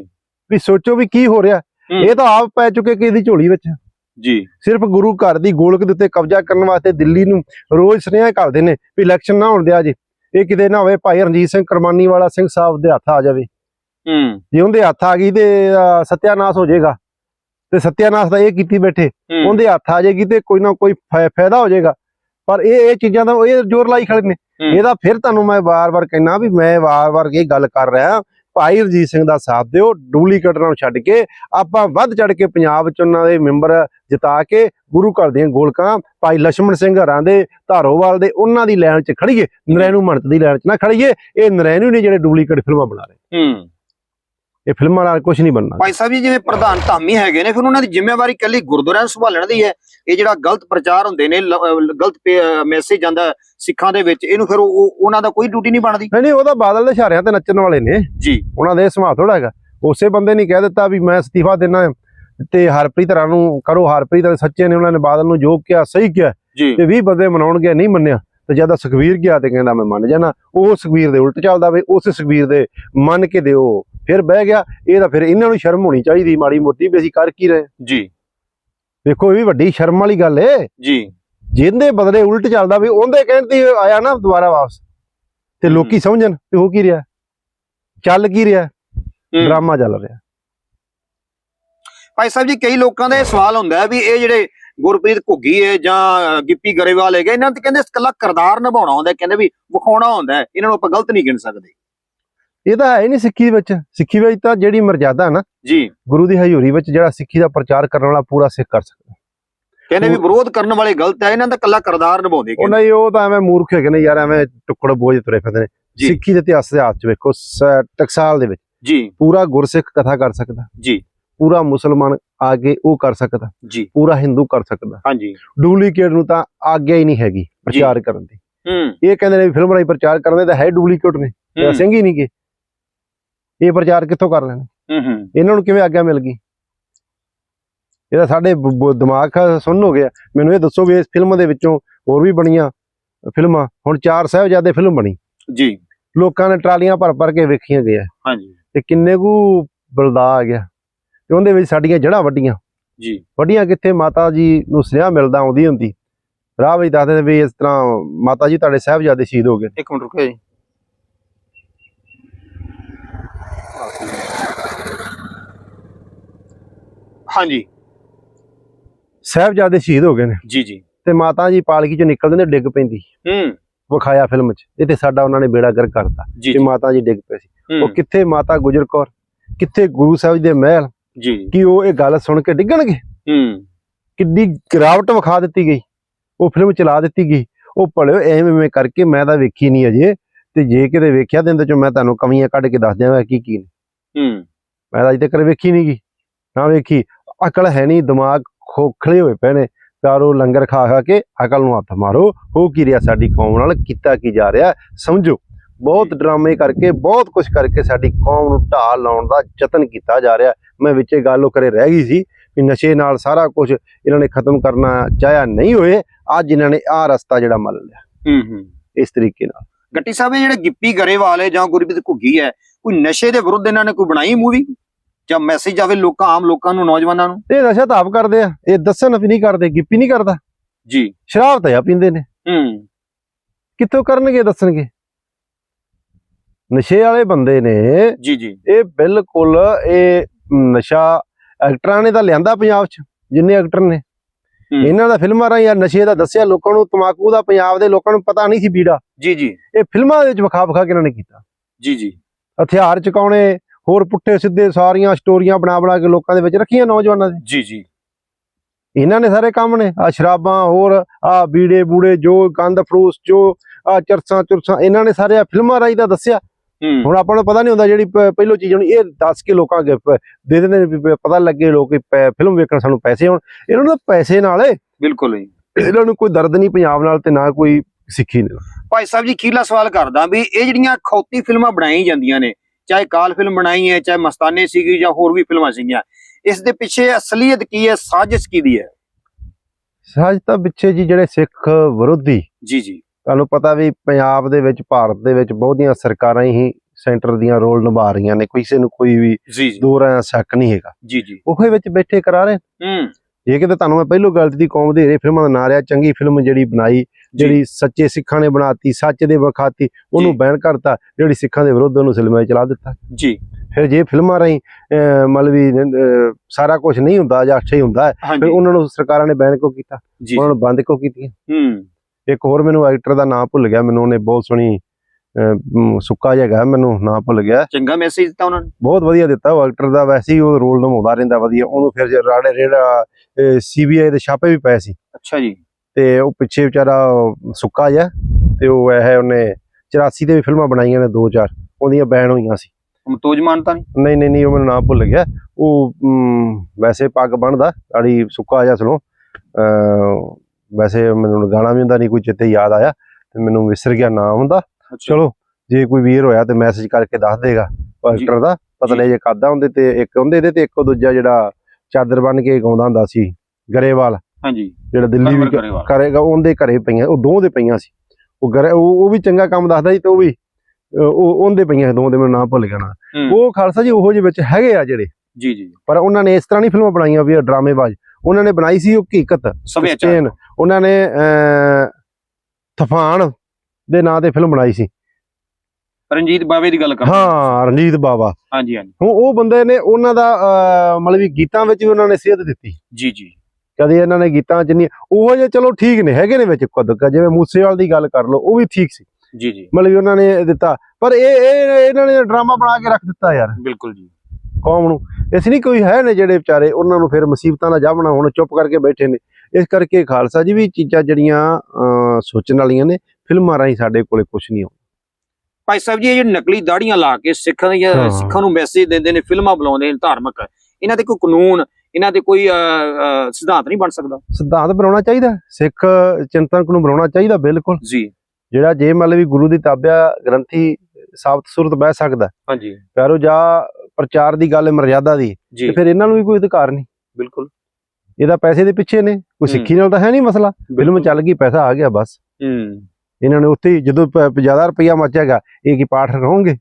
ਵੀ ਸੋਚੋ ਵੀ ਕੀ ਹੋ ਰਿਹਾ। ਇਹ ਤਾਂ ਆਪ ਪੈ ਚੁੱਕੇ ਕਿ ਇਹਦੀ ਝੋਲੀ ਵਿੱਚ। ਜੀ। ਸਿਰਫ ਗੁਰੂ ਘਰ ਦੀ ਗੋਲਕ ਦੇ ਉੱਤੇ ਕਬਜ਼ਾ ਕਰਨ ਵਾਸਤੇ ਦਿੱਲੀ ਨੂੰ ਰੋਜ਼ ਸੁਨੇਹਾ ਕਰਦੇ ਨੇ ਵੀ ਇਲੈਕਸ਼ਨ ਨਾ ਹੋਣ ਦਿਆ ਜੀ। ਇਹ ਕਿਤੇ ਨਾ ਹੋਵੇ ਭਾਈ ਰਣਜੀਤ ਸਿੰਘ ਕਰਮਾਨੀ ਵਾਲਾ ਸਿੰਘ ਸਾਹਿਬ ਦੇ ਹੱਥ ਆ ਜਾਵੇ। ਹੂੰ। ਜੇ ਉਹਦੇ ਹੱਥ ਆ ਗਈ ਤੇ ਸਤਿਆਨਾਸ਼ ਹੋ ਜਾਏਗਾ। ਤੇ ਸਤਿਆਨਾਸ਼ ਦਾ ਇਹ ਕੀਤੀ ਬੈਠੇ। ਉਹਦੇ ਹੱਥ ਆ ਜਾਏਗੀ ਤੇ ਕੋਈ ਨਾ ਕੋਈ ਫਾਇ- ਫਾਇਦਾ ਹੋ ਜਾਏਗਾ। ਪਰ ਇਹ ਇਹ ਚੀਜ਼ਾਂ ਦਾ ਇਹ ਜ਼ੋਰ ਲਾਈ ਖੜੇ ਨੇ। ਇਹਦਾ ਫਿਰ ਤੁਹਾਨੂੰ ਮੈਂ ਵਾਰ-ਵਾਰ ਕਹਿਣਾ ਵੀ ਮੈਂ ਵਾਰ-ਵਾਰ ਇਹ ਗੱਲ ਕਰ ਰਿਹਾ। ਭਾਈ ਰਜੀਤ ਸਿੰਘ ਦਾ ਸਾਥ ਦਿਓ, ਡੁਪਲੀਕੇਟ ਨਾਲ ਛੱਡ ਕੇ ਆਪਾਂ ਵੱਧ ਚੜ ਕੇ ਪੰਜਾਬ ਚ ਉਹਨਾਂ ਦੇ ਮੈਂਬਰ ਜਿਤਾ ਕੇ ਗੁਰੂ ਘਰ ਦੀਆਂ ਗੋਲਕਾਂ ਭਾਈ ਲక్ష్మణ ਸਿੰਘ ਹਰਾਂ ਦੇ, ਧਾਰੋਵਾਲ ਦੇ, ਉਹਨਾਂ ਦੀ ਲਾਈਨ 'ਚ ਖੜੀਏ ਨਰੈਣੂ ਮੰਤ ਦੀ ਲਾਈਨ 'ਚ ਨਾ ਖੜੀਏ ਇਹ ਨਰੈਣੂ ਨੇ ਜਿਹੜੇ ਡੁਪਲੀਕੇਟ ਫਿਲਮਾਂ ਬਣਾ ਰਹੇ ਹੂੰ। ਇਹ ਫਿਲਮਾਂ ਨਾਲ ਕੁਝ ਨਹੀਂ ਬਣਨਾ। ਭਾਈ ਸਾਹਿਬ ਜੀ ਜਿਵੇਂ ਪ੍ਰਧਾਨ ਧਾਮੀ ਹੈਗੇ ਨੇ ਫਿਰ ਉਹਨਾਂ ਦੀ ਜ਼ਿੰਮੇਵਾਰੀ ਕੱਲੀ ਗੁਰਦੁਆਰਿਆਂ ਨੂੰ ਸੰਭਾਲਣ ਦੀ ਹੈ। ਇਹ ਜਿਹੜਾ ਗਲਤ ਪ੍ਰਚਾਰ ਹੁੰਦੇ ਨੇ ਗਲਤ ਮੈਸੇਜ ਜਾਂਦਾ ਸਿੱਖਾਂ ਦੇ ਵਿੱਚ ਇਹਨੂੰ ਫਿਰ ਉਹ- ਉਹ- ਉਹਨਾਂ ਦਾ ਕੋਈ ਡਿਊਟੀ ਨਹੀਂ ਬਣਦੀ। ਨਹੀਂ ਨਹੀਂ ਉਹਦਾ ਬਾਦਲ ਦੇ ਇਸ਼ਾਰਿਆਂ ਤੇ ਨੱਚਣ ਵਾਲੇ ਨੇ। ਜੀ। ਉਹਨਾਂ ਦੇ ਸੁਭਾਅ ਥੋੜਾ ਹੈਗਾ। ਉਸੇ ਬੰਦੇ ਨੇ ਕਹਿ ਦਿੱਤਾ ਵੀ ਮੈਂ ਅਸਤੀਫਾ ਦੇਣਾ ਤੇ ਹਰਪ੍ਰੀਤ ਰਾਂ ਨੂੰ ਕਰੋ ਹਰਪ੍ਰੀਤ ਦੇ ਸੱਚੇ ਨੇ ਉਹਨਾਂ ਨੇ ਬਾਦਲ ਨੂੰ ਜੋ ਕਿਹਾ ਸਹੀ ਕਿਹਾ। ਤੇ 20 ਬੰਦੇ ਮਨਾਉਣਗੇ ਨਹੀਂ ਮੰਨਿਆ ਤੇ ਜਦ ਸੁਖਵੀਰ ਗਿਆ ਤੇ ਕਹਿੰਦਾ ਮੈਂ ਮੰਨ ਜਾਣਾ ਉਹ ਸੁਖਵੀਰ ਦੇ ਉਲਟ ਚੱਲਦਾ ਵੇ ਉਸ ਸੁਖਵੀਰ ਦੇ ਮੰਨ ਕੇ ਦਿਓ। ਫਿਰ ਬਹਿ ਗਿਆ ਇਹ ਤਾਂ ਫਿਰ ਇਹਨਾਂ ਨੂੰ ਸ਼ਰਮ ਹੋਣੀ ਚਾਹੀਦੀ ਮਾੜੀ ਮੋਟੀ ਵੀ ਅਸੀਂ ਕਰ ਕੀ ਰਹੇ ਜੀ। ਵੇਖੋ ਇਹ ਵੀ ਵੱਡੀ ਸ਼ਰਮ ਵਾਲੀ ਗੱਲ ਏ। ਜੀ। ਜਿਹਦੇ ਬਦਲੇ ਉਲਟ ਚੱਲਦਾ ਵੀ ਉਹਦੇ ਕਹਿਣ ਤੇ ਆਇਆ ਨਾ ਦੁਬਾਰਾ ਵਾਪਸ ਤੇ। ਲੋਕੀ ਸਮਝਣ ਕਿ ਹੋ ਕੀ ਰਿਹਾ ਚੱਲ ਕੀ ਰਿਹਾ। ਡਰਾਮਾ ਚੱਲ ਰਿਹਾ ਭਾਈ ਸਾਹਿਬ ਜੀ ਕਈ ਲੋਕਾਂ ਦਾ ਇਹ ਸਵਾਲ ਹੁੰਦਾ ਵੀ ਇਹ ਜਿਹੜੇ ਗੁਰਪ੍ਰੀਤ ਘੁੱਗੀ ਹੈ ਜਾਂ ਗਿੱਪੀ ਗਰੇਵਾਲ ਹੈਗੇ ਇਹਨਾਂ ਤੇ ਕਹਿੰਦੇ ਇਕੱਲਾ ਕਿਰਦਾਰ ਨਿਭਾਉਣਾ ਹੁੰਦਾ ਕਹਿੰਦੇ ਵੀ ਵਿਖਾਉਣਾ ਹੁੰਦਾ ਇਹਨਾਂ ਨੂੰ ਆਪਾਂ ਗਲਤ ਨਹੀਂ ਗਿਣ ਸਕਦੇ। ਇਹ ਤਾਂ ਹੈ ਨਹੀਂ ਸਿੱਖੀ ਵਿੱਚ। ਸਿੱਖੀ ਵਿੱਚ ਤਾਂ ਜਿਹੜੀ ਮਰਜ਼ਾਦਾ ਹੈ ਨਾ ਜੀ। ਗੁਰੂ ਦੀ ਹਜ਼ੂਰੀ ਵਿੱਚ ਜਿਹੜਾ ਸਿੱਖੀ ਦਾ ਪ੍ਰਚਾਰ ਕਰਨ ਵਾਲਾ ਪੂਰਾ ਸਿੱਖ ਕਰ ਸਕਦਾ। ਕਹਿੰਦੇ ਵੀ ਵਿਰੋਧ ਕਰਨ ਵਾਲੇ ਗਲਤ ਹੈ ਇਹਨਾਂ ਦਾ ਇਕੱਲਾ ਕਿਰਦਾਰ ਨਿਭਾਉਂਦੇ ਉਹ ਕਹਿੰਦੇ ਨਹੀਂ ਉਹ ਤਾਂ ਐਵੇਂ ਮੂਰਖ ਹੈਗੇ ਨੇ ਯਾਰ ਐਵੇਂ ਟੁੱਕੜ ਬੋਝ ਤੁਰੇ ਫਿਰਦੇ ਨੇ। ਸਿੱਖੀ ਦੇ ਇਤਿਹਾਸ ਦੇ ਹੱਥ 'ਚ ਵੇਖੋ ਟਕਸਾਲ ਦੇ ਵਿੱਚ। ਜੀ। ਪੂਰਾ ਗੁਰਸਿੱਖ ਕਥਾ ਕਰ ਸਕਦਾ। ਜੀ। ਪੂਰਾ ਮੁਸਲਮਾਨ ਆ ਕੇ ਉਹ ਕਰ ਸਕਦਾ। ਜੀ। ਪੂਰਾ ਹਿੰਦੂ ਕਰ ਸਕਦਾ। ਹਾਂਜੀ। ਡੁਪਲੀਕੇਟ ਨੂੰ ਤਾਂ ਆਗਿਆ ਹੀ ਨਹੀਂ ਹੈਗੀ ਪ੍ਰਚਾਰ ਕਰਨ ਦੀ। ਹੂੰ। ਇਹ ਕਹਿੰਦੇ ਨੇ ਵੀ ਫਿਲਮ ਰਾਹੀਂ ਪ੍ਰਚਾਰ ਕਰਦੇ ਤਾਂ ਹੈ ਡੁਪਲੀਕੇਟ ਨੇ। ਸਿੰਘ ਹੀ। ਨਹੀਂ ਗੇ ਇਹ ਪ੍ਰਚਾਰ ਕਿੱਥੋਂ ਕਰ ਲੈਣ? ਹੂੰ ਹੂੰ। ਇਹਨਾਂ ਨੂੰ ਕਿਵੇਂ ਆਗਿਆ ਮਿਲ ਗਈ? ਇਹਦਾ ਸਾਡੇ ਦਿਮਾਗ ਸੁੰਨ ਹੋ ਗਿਆ। ਮੈਨੂੰ ਇਹ ਦੱਸੋ ਵੀ ਇਸ ਫਿਲਮ ਦੇ ਵਿੱਚੋਂ ਹੋਰ ਵੀ ਬਣੀਆਂ ਫਿਲਮਾਂ। ਹੁਣ ਚਾਰ ਸਾਹਿਬਜ਼ਾਦੇ ਫਿਲਮ ਬਣੀ। ਜੀ। ਲੋਕਾਂ ਨੇ ਟਰਾਲੀਆਂ ਭਰ ਭਰ ਕੇ ਵੇਖੀਆਂ ਗਿਆ ਹਾਂਜੀ। ਤੇ ਕਿੰਨੇ ਕੁ ਬਲਦਾ ਆ ਗਿਆ। ਤੇ ਉਹਦੇ ਵਿੱਚ ਸਾਡੀਆਂ ਜੜ੍ਹਾਂ ਵੱਡੀਆਂ। ਜੀ। ਵੱਡੀਆਂ ਕਿੱਥੇ? ਮਾਤਾ ਜੀ ਨੂੰ ਸੁਨੇਹਾ ਮਿਲਦਾ ਆਉਂਦੀ ਹੁੰਦੀ। ਰਾਹ ਵਿੱਚ ਦੱਸਦੇ ਵੀ ਇਸ ਤਰ੍ਹਾਂ ਮਾਤਾ ਜੀ ਤੁਹਾਡੇ ਸਾਹਿਬਜ਼ਾਦੇ ਸ਼ਹੀਦ ਹੋ ਗਏ ਇੱਕ ਮਿੰਟ ਰੁਕੋ ਜੀ। ਹਾਂਜੀ। ਸਾਹਿਬਜ਼ਾਦੇ ਸ਼ਹੀਦ ਹੋ ਗਏ ਨੇ। ਜੀ ਜੀ। ਤੇ ਮਾਤਾ ਜੀ ਪਾਲਕੀ ਚੋਂ ਨਿਕਲਦੇ ਨੇ ਡਿੱਗ ਪੈਂਦੀ। ਹੂੰ। ਵਿਖਾਇਆ ਫਿਲਮ 'ਚ। ਇਹ ਤੇ ਸਾਡਾ ਉਹਨਾਂ ਨੇ ਬੇੜਾ ਗਰ ਕਰਤਾ ਕਿ ਮਾਤਾ ਜੀ ਡਿੱਗ ਪਏ ਸੀ। ਉਹ ਕਿੱਥੇ ਮਾਤਾ ਗੁਜਰ ਕੌਰ? ਕਿੱਥੇ ਗੁਰੂ ਸਾਹਿਬ ਜੀ ਦੇ ਮਹਿਲ? ਜੀ ਕੀ ਉਹ ਇਹ ਗੱਲ ਸੁਣ ਕੇ ਡਿੱਗਣਗੇ? ਹੂੰ। ਕਿੱਡੀ ਗਿਰਾਵਟ ਵਿਖਾ ਦਿੱਤੀ ਗਈ। ਉਹ ਫਿਲਮ ਚਲਾ ਦਿੱਤੀ ਗਈ। ਉਹ ਭਲਿਓ ਐਵੇਂ ਐਵੇਂ ਕਰਕੇ ਮੈਂ ਤਾਂ ਵੇਖੀ ਨਹੀਂ ਅਜੇ। ਤੇ ਜੇ ਕਿਤੇ ਵੇਖਿਆ ਦਿੰਦੇ ਚੋਂ ਮੈਂ ਤੁਹਾਨੂੰ ਕਮੀਆਂ ਕੱਢ ਕੇ ਦੱਸ ਦਿਆਂ ਕੀ ਕੀ ਨੇ। ਹੂੰ। ਮੈਂ ਤਾਂ ਅਜੇ ਤੱਕ ਵੇਖੀ ਨਹੀਂ ਗਈ ਨਾ ਵੇਖੀ। ਅਕਲ ਹੈ ਨਹੀਂ ਦਿਮਾਗ ਖੋਖਲੇ ਹੋਏ ਪਏ ਨੇ। ਪਿਆਰੋ ਲੰਗਰ ਖਾ ਖਾ ਕੇ ਅਕਲ ਨੂੰ ਹੱਥ ਮਾਰੋ। ਹੋ ਕੀ ਰਿਹਾ ਸਾਡੀ ਕੌਮ ਨਾਲ? ਕੀਤਾ ਕੀ ਜਾ ਰਿਹਾ? ਸਮਝੋ। ਬਹੁਤ ਡਰਾਮੇ ਕਰਕੇ ਬਹੁਤ ਕੁਝ ਕਰਕੇ ਸਾਡੀ ਕੌਮ ਨੂੰ ਢਾਹ ਲਾਉਣ ਦਾ ਯਤਨ ਕੀਤਾ ਜਾ ਰਿਹਾ। ਮੈਂ ਵਿੱਚੇ ਗੱਲ ਉਹ ਕਰੇ ਰਹਿ ਗਈ ਸੀ ਵੀ ਨਸ਼ੇ ਨਾਲ ਸਾਰਾ ਕੁਝ ਇਹਨਾਂ ਨੇ ਖਤਮ ਕਰਨਾ ਚਾਹਿਆ ਨਹੀਂ ਹੋਏ। ਅੱਜ ਇਹਨਾਂ ਨੇ ਆਹ ਰਸਤਾ ਜਿਹੜਾ ਮੱਲ ਲਿਆ। ਹੂੰ ਹੂੰ। ਇਸ ਤਰੀਕੇ ਨਾਲ। ਗੱਟੀ ਸਾਹਿਬ ਇਹ ਜਿਹੜੇ ਗਿੱਪੀ ਗਰੇਵਾਲ ਹੈ ਜਾਂ ਗੁਰਪ੍ਰੀਤ ਘੁੱਗੀ ਹੈ ਕੋਈ ਨਸ਼ੇ ਦੇ ਵਿਰੁੱਧ ਇਹਨਾਂ ਨੇ ਕੋਈ ਬਣਾਈ ਮੂਵੀ ਜਾਂ ਮੈਸੇਜ ਆਵੇ ਲੋਕਾਂ ਆਮ ਲੋਕਾਂ ਨੂੰ ਨੌਜਵਾਨਾਂ ਨੂੰ? ਇਹ ਨਸ਼ਾ ਤਾਂ ਆਪ ਕਰਦੇ ਆ। ਇਹ ਦੱਸਣ ਵੀ ਨਹੀਂ ਕਰਦੇ ਗਿੱਪੀ ਨਹੀਂ ਕਰਦਾ। ਜੀ। ਸ਼ਰਾਬ ਤਾਂ ਆ ਪੀਂਦੇ ਨੇ। ਹੂੰ। ਕਿੱਥੋਂ ਕਰਨਗੇ ਦੱਸਣਗੇ? ਨਸ਼ੇ ਵਾਲੇ ਬੰਦੇ ਨੇ। ਜੀ ਜੀ। ਇਹ ਬਿਲਕੁਲ ਇਹ ਨਸ਼ਾ ਐਕਟਰਾਂ ਨੇ ਤਾਂ ਲਿਆਂਦਾ ਪੰਜਾਬ 'ਚ ਜਿੰਨੇ ਐਕਟਰ ਨੇ। ਇਹਨਾਂ ਦਾ ਫਿਲਮਾਂ ਰਾਹੀਂ ਯਾਰ ਨਸ਼ੇ ਦਾ ਦੱਸਿਆ ਲੋਕਾਂ ਨੂੰ ਤਮਾਕੂ ਦਾ ਪੰਜਾਬ ਦੇ ਲੋਕਾਂ ਨੂੰ ਪਤਾ ਨਹੀਂ ਸੀ ਬੀੜਾ। ਜੀ ਜੀ। ਇਹ ਫਿਲਮਾਂ ਦੇ ਵਿੱਚ ਵਿਖਾ ਵਿਖਾ ਕੇ ਇਹਨਾਂ ਨੇ ਕੀਤਾ। ਜੀ ਜੀ। ਹਥਿਆਰ ਚਕਾਉਣੇ ਹੋਰ ਪੁੱਠੇ ਸਿੱਧੇ ਸਾਰੀਆਂ ਸਟੋਰੀਆਂ ਬਣਾ ਬਣਾ ਕੇ ਲੋਕਾਂ ਦੇ ਵਿੱਚ ਰੱਖੀਆਂ ਨੌਜਵਾਨਾਂ ਦੇ ਜੀ ਜੀ। ਇਹਨਾਂ ਨੇ ਸਾਰੇ ਕੰਮ ਨੇ। ਆ ਸ਼ਰਾਬਾਂ ਹੋਰ ਆ ਬੀੜੇ ਬੂੜੇ ਜੋ ਗੰਦ ਫਰੂਸ ਜੋ ਆ ਚਰਸਾਂ ਚੁਰਸਾਂ ਇਹਨਾਂ ਨੇ ਸਾਰੇ ਆਹ ਫਿਲਮਾਂ ਰਾਹੀਂ ਤਾਂ ਦੱਸਿਆ। ਹੁਣ ਆਪਾਂ ਨੂੰ ਪਤਾ ਨਹੀਂ ਹੁੰਦਾ ਜਿਹੜੀ ਪਹਿਲੋ ਚੀਜ਼ ਹੁਣ ਇਹ ਦੱਸ ਕੇ ਲੋਕਾਂ ਅੱਗੇ ਦੇ ਦਿੰਦੇ ਨੇ ਪਤਾ ਲੱਗੇ ਲੋਕ ਫਿਲਮ ਵੇਖਣ ਸਾਨੂੰ ਪੈਸੇ ਹੋਣ। ਇਹਨਾਂ ਨੂੰ ਪੈਸੇ ਨਾਲ ਬਿਲਕੁਲ ਜੀ। ਇਹਨਾਂ ਨੂੰ ਕੋਈ ਦਰਦ ਨਹੀਂ ਪੰਜਾਬ ਨਾਲ ਤੇ ਨਾ ਕੋਈ ਸਿੱਖੀ ਨਹੀਂ ਭਾਈ ਸਾਹਿਬ ਜੀ ਖੀਲਾ ਸਵਾਲ ਕਰਦਾ ਵੀ ਇਹ ਜਿਹੜੀਆਂ ਖੌਤੀ ਫਿਲਮਾਂ ਬਣਾਈ ਜਾਂਦੀਆਂ ਨੇ ਚਾਹੇ ਕਾਲ ਫਿਲਮ ਬਣਾਈ ਹੈ ਚਾਹੇ ਮਸਤਾਨੇ ਸੀਗੀ ਜਾਂ ਹੋਰ ਵੀ ਫਿਲਮਾਂ ਸੀਗੀਆਂ ਇਸ ਦੇ ਪਿੱਛੇ ਅਸਲੀਅਤ ਕੀ ਹੈ ਸਾਜ਼ਿਸ਼ ਕੀ ਦੀ ਹੈ? ਸੱਚ ਤਾਂ ਪਿੱਛੇ ਜੀ ਜਿਹੜੇ ਸਿੱਖ ਵਿਰੋਧੀ ਜੀ ਜੀ। ਤੁਹਾਨੂੰ ਪਤਾ ਵੀ ਪੰਜਾਬ ਦੇ ਵਿੱਚ ਭਾਰਤ ਦੇ ਵਿੱਚ ਬਹੁਤੀਆਂ ਸਰਕਾਰਾਂ ਹੀ ਸੈਂਟਰ ਦੀਆਂ ਰੋਲ ਨਿਭਾ ਰਹੀਆਂ ਨੇ ਕਿਸੇ ਨੂੰ ਕੋਈ ਵੀ ਜੀ ਜੀ। ਦੋ ਰਾਇਆ ਸ਼ੱਕ ਨਹੀਂ ਹੈਗਾ। ਜੀ ਜੀ। ਉਹਦੇ ਵਿੱਚ ਬੈਠੇ ਕਰਾ ਰਹੇ ਹੂੰ। ਜੇ ਕਿਤੇ ਤੁਹਾਨੂੰ ਮੈਂ ਪਹਿਲੋਂ ਗੱਲ ਦੀ ਕੌਮ ਦੇ ਰੇ ਫਿਲਮਾਂ ਦਾ ਨਾਂ ਰਿਆ ਚੰਗੀ ਫਿਲਮ ਜਿਹੜੀ ਬਣਾਈ ਜਿਹੜੀ ਸੱਚੇ ਸਿੱਖਾਂ ਨੇ ਬਣਾਤੀ ਸੱਚ ਦੇ ਵਿਖਾਤੀ ਉਹਨੂੰ। ਬੈਨ ਕਰਤਾ ਜਿਹੜੀ ਸਿੱਖਾਂ ਦੇ ਵਿਰੁੱਧ ਉਹਨੂੰ ਸਿਨੇਮਾ 'ਚ ਚਲਾ ਦਿੱਤਾ। ਜੀ। ਫਿਰ ਜੇ ਫਿਲਮਾਂ ਰਾਹੀਂ ਅਹ, ਮਤਲਬ ਵੀ ਅਹ, ਸਾਰਾ ਕੁਝ ਨਹੀਂ ਹੁੰਦਾ ਜਾਂ ਅੱਛਾ ਹੀ ਹੁੰਦਾ ਫਿਰ ਉਹਨਾਂ ਨੂੰ ਸਰਕਾਰਾਂ ਨੇ ਬੈਨ ਕਿਉਂ ਕੀਤਾ? ਉਹਨਾਂ ਨੂੰ ਬੰਦ ਕਿਉਂ ਕੀਤੀਆਂ? ਹੂੰ। ਇੱਕ ਹੋਰ ਮੈਨੂੰ ਐਕਟਰ ਦਾ ਨਾਮ ਭੁੱਲ ਗਿਆ ਮੈਨੂੰ ਉਹਨੇ ਬਹੁਤ ਸੋਹਣੀ ਸੁੱਕਾ ਜਿਹਾ ਹੈਗਾ ਮੈਨੂੰ ਨਾਮ ਭੁੱਲ ਗਿਆ। ਚੰਗਾ ਮੈਸੇਜ ਦਿੱਤਾ ਉਹਨਾਂ ਨੇ? ਬਹੁਤ ਵਧੀਆ ਦਿੱਤਾ ਉਹ ਐਕਟਰ ਦਾ ਵੈਸੇ ਹੀ ਉਹ ਰੋਲ ਨਿਭਾਉਂਦਾ ਰਹਿੰਦਾ ਵਧੀਆ ਉਹਨੂੰ ਫਿਰ ਜੇ ਰਾੜੇ ਰੇੜਾ ਸੀਬੀਆਈ ਦੇ ਛਾਪੇ ਵੀ ਪਏ ਸੀ। ਅੱਛਾ ਜੀ। ਤੇ ਉਹ ਪਿੱਛੇ ਵਿਚਾਰਾ ਸੁੱਕਾ ਜਿਹਾ ਤੇ ਉਹ ਇਹ ਉਹਨੇ 84 ਦੇ ਵੀ ਫਿਲਮਾਂ ਬਣਾਈਆਂ ਨੇ ਦੋ ਚਾਰ ਉਹਦੀਆਂ ਬੈਨ ਹੋਈਆਂ ਸੀ। ਮਤੋਜ ਮਾਨਤਾ ਨਹੀਂ? ਨਹੀਂ ਨਹੀਂ ਨਹੀਂ ਉਹ ਮੈਨੂੰ ਨਾਮ ਭੁੱਲ ਗਿਆ। ਉਹ ਵੈਸੇ ਪੱਗ ਬਣਦਾ ਆੜੀ ਸੁੱਕਾ ਜਿਹਾ ਅ ਵੈਸੇ ਮੈਨੂੰ ਗਾਣਾ ਵੀ ਹੁੰਦਾ ਨਹੀਂ ਕੋਈ ਚਿੱਤੇ ਯਾਦ ਆਇਆ ਤੇ ਮੈਨੂੰ ਵਿਸਰ ਗਿਆ ਨਾਮ ਹੁੰਦਾ ਚਲੋ ਜੇ ਕੋਈ ਵੀਰ ਹੋਇਆ ਤੇ ਮੈਸੇਜ ਕਰਕੇ ਦੱਸ ਦੇਗਾ। ਐਕਟਰ ਦਾ। ਪਤਲੇ ਜੇ। ਕਾਦਾ ਹੁੰਦੇ ਤੇ ਇੱਕ ਹੁੰਦੇ ਦੇ ਤੇ ਇੱਕ ਦੂਜਾ ਜਿਹੜਾ ਚਾਦਰ ਬਨ ਕੇ ਗਾਉਂਦਾ ਹੁੰਦਾ ਸੀ ਗਰੇਵਾਲ। ਹਾਂਜੀ। ਜਿਹੜਾ ਦਿੱਲੀ ਵੀ। ਕਰੇਗਾ ਉਹਦੇ ਘਰੇ ਪਈਆਂ ਉਹ ਦੋ ਦੇ ਪਈਆਂ ਸੀ। ਉਹ ਗਰੇ ਉਹ ਵੀ ਚੰਗਾ ਕੰਮ ਦੱਸਦਾ ਸੀ ਤੇ ਉਹ ਵੀ ਉਹ ਉਹਦੇ ਪਈਆਂ ਦੋ ਦੇ ਮੈਨੂੰ ਨਾਮ ਭੁੱਲ ਗਿਆ ਨਾ। ਉਹ ਖਾਲਸਾ ਜੀ ਉਹੋ ਜਿਹੇ ਵਿੱਚ ਹੈਗੇ ਆ ਜਿਹੜੇ। ਜੀ ਜੀ। ਪਰ ਉਹਨਾਂ ਨੇ ਇਸ ਤਰ੍ਹਾਂ ਨਹੀਂ ਫਿਲਮਾਂ ਬਣਾਈਆਂ ਵੀ ਡਰਾਮੇਬਾਜ਼। ਉਹਨਾਂ ਨੇ ਬਣਾਈ ਸੀ ਉਹ ਹਕੀਕਤ ਸਭਿਆਚਾਰ ਉਹਨਾਂ ਨੇ ਤੂਫਾਨ ਦੇ ਨਾਂ ਤੇ ਫਿਲਮ ਬਣਾਈ ਸੀ। ਰਣਜੀਤ ਬਾਵੇ ਦੀ ਗੱਲ ਕਰ ਹਾਂ। ਰਣਜੀਤ ਬਾਵਾ। ਹਾਂਜੀ ਹਾਂਜੀ। ਹੁਣ ਉਹ ਬੰਦੇ ਨੇ ਉਹਨਾਂ ਦਾ ਮਤਲਬ ਵੀ ਗੀਤਾਂ ਵਿੱਚ ਵੀ ਉਹਨਾਂ ਨੇ ਸੇਧ ਦਿੱਤੀ। ਜੀ ਜੀ। ਕਦੇ ਇਹਨਾਂ ਨੇ ਗੀਤਾਂ ਚ ਨਹੀਂ ਉਹੋ ਜਿਹੇ ਚਲੋ ਠੀਕ ਨੇ ਹੈਗੇ ਨੇ ਵਿੱਚ ਕੁਦ ਜਿਵੇਂ ਮੂਸੇਵਾਲ ਦੀ ਗੱਲ ਕਰ ਲਓ ਉਹ ਵੀ ਠੀਕ ਸੀ। ਜੀ ਜੀ। ਮਤਲਬ ਉਹਨਾਂ ਨੇ ਦਿੱਤਾ। ਪਰ ਇਹ ਇਹ ਇਹਨਾਂ ਨੇ ਡਰਾਮਾ ਬਣਾ ਕੇ ਰੱਖ ਦਿੱਤਾ ਯਾਰ। ਬਿਲਕੁਲ ਜੀ। ਕੌਮ ਨੂੰ। ਇਸ ਨਹੀਂ ਕੋਈ ਹੈ ਨੇ ਜਿਹੜੇ ਵਿਚਾਰੇ ਉਹਨਾਂ ਨੂੰ ਫਿਰ ਮੁਸੀਬਤਾਂ ਦਾ ਜਾਮਣਾ ਹੁਣ ਚੁੱਪ ਕਰਕੇ ਬੈਠੇ ਨੇ। ਇਸ ਕਰਕੇ ਖਾਲਸਾ ਜੀ ਵੀ ਚੀਜ਼ਾਂ ਜਿਹੜੀਆਂ ਸੋਚਣ ਵਾਲੀਆਂ ਨੇ ਫਿਲਮਾਂ ਰਾਹੀਂ ਸਾਡੇ ਕੋਲੇ ਕੁਝ ਨਹੀਂ ਆਉਂਦਾ। ਭਾਈ ਸਾਹਿਬ ਜੀ ਇਹ ਜਿਹੜੇ ਨਕਲੀ ਦਾੜੀਆਂ ਲਾ ਕੇ ਸਿੱਖਾਂ ਦੀਆਂ। ਸਿੱਖਾਂ ਨੂੰ ਮੈਸੇਜ ਦਿੰਦੇ ਨੇ ਫਿਲਮਾਂ ਬਣਾਉਂਦੇ ਨੇ ਧਾਰਮਿਕ ਇਹਨਾਂ ਤੇ ਕੋਈ ਕਾਨੂੰਨ ਇਹਨਾਂ ਤੇ ਕੋਈ ਸਿਧਾਂਤ ਨਹੀਂ ਬਣ ਸਕਦਾ। ਸਿਧਾਂਤ ਬਣਾਉਣਾ ਚਾਹੀਦਾ ਸਿੱਖ ਚਿੰਤਨਕ ਨੂੰ ਬਣਾਉਣਾ ਚਾਹੀਦਾ ਬਿਲਕੁਲ। ਜੀ। ਜਿਹੜਾ ਜੇ ਮਤਲਬ ਵੀ ਗੁਰੂ ਦੀ ਤਾਬਿਆ ਗ੍ਰੰਥੀ ਸਾਬਤ ਸੁਰਤ ਬਹਿ ਸਕਦਾ ਹਾਂਜੀ। ਪਿਆਰੋ ਜਾ ਪ੍ਰਚਾਰ ਦੀ ਗੱਲ ਮਰਜ਼ਾਦਾ ਦੀ ਤੇ ਫਿਰ ਇਹਨਾਂ ਨੂੰ ਵੀ ਕੋਈ ਅਧਿਕਾਰ ਨਹੀਂ। ਬਿਲਕੁਲ। ਇਹਦਾ ਪੈਸੇ ਦੇ ਪਿੱਛੇ ਨੇ ਕੋਈ। ਸਿੱਖੀ ਨਾਲ ਤਾਂ ਹੈ ਨਹੀਂ ਮਸਲਾ। ਫਿਲਮ। ਚੱਲ ਗਈ ਪੈਸਾ ਆ ਗਿਆ ਬਸ। ਹੂੰ। ਇਹਨਾਂ ਨੇ ਉੱਥੇ ਜਦੋਂ ਜ਼ਿਆਦਾ ਰੁਪਈਆ ਮਚੇਗਾ ਇਹ ਕੀ ਪਾਠ ਕਰਾਉਣਗੇ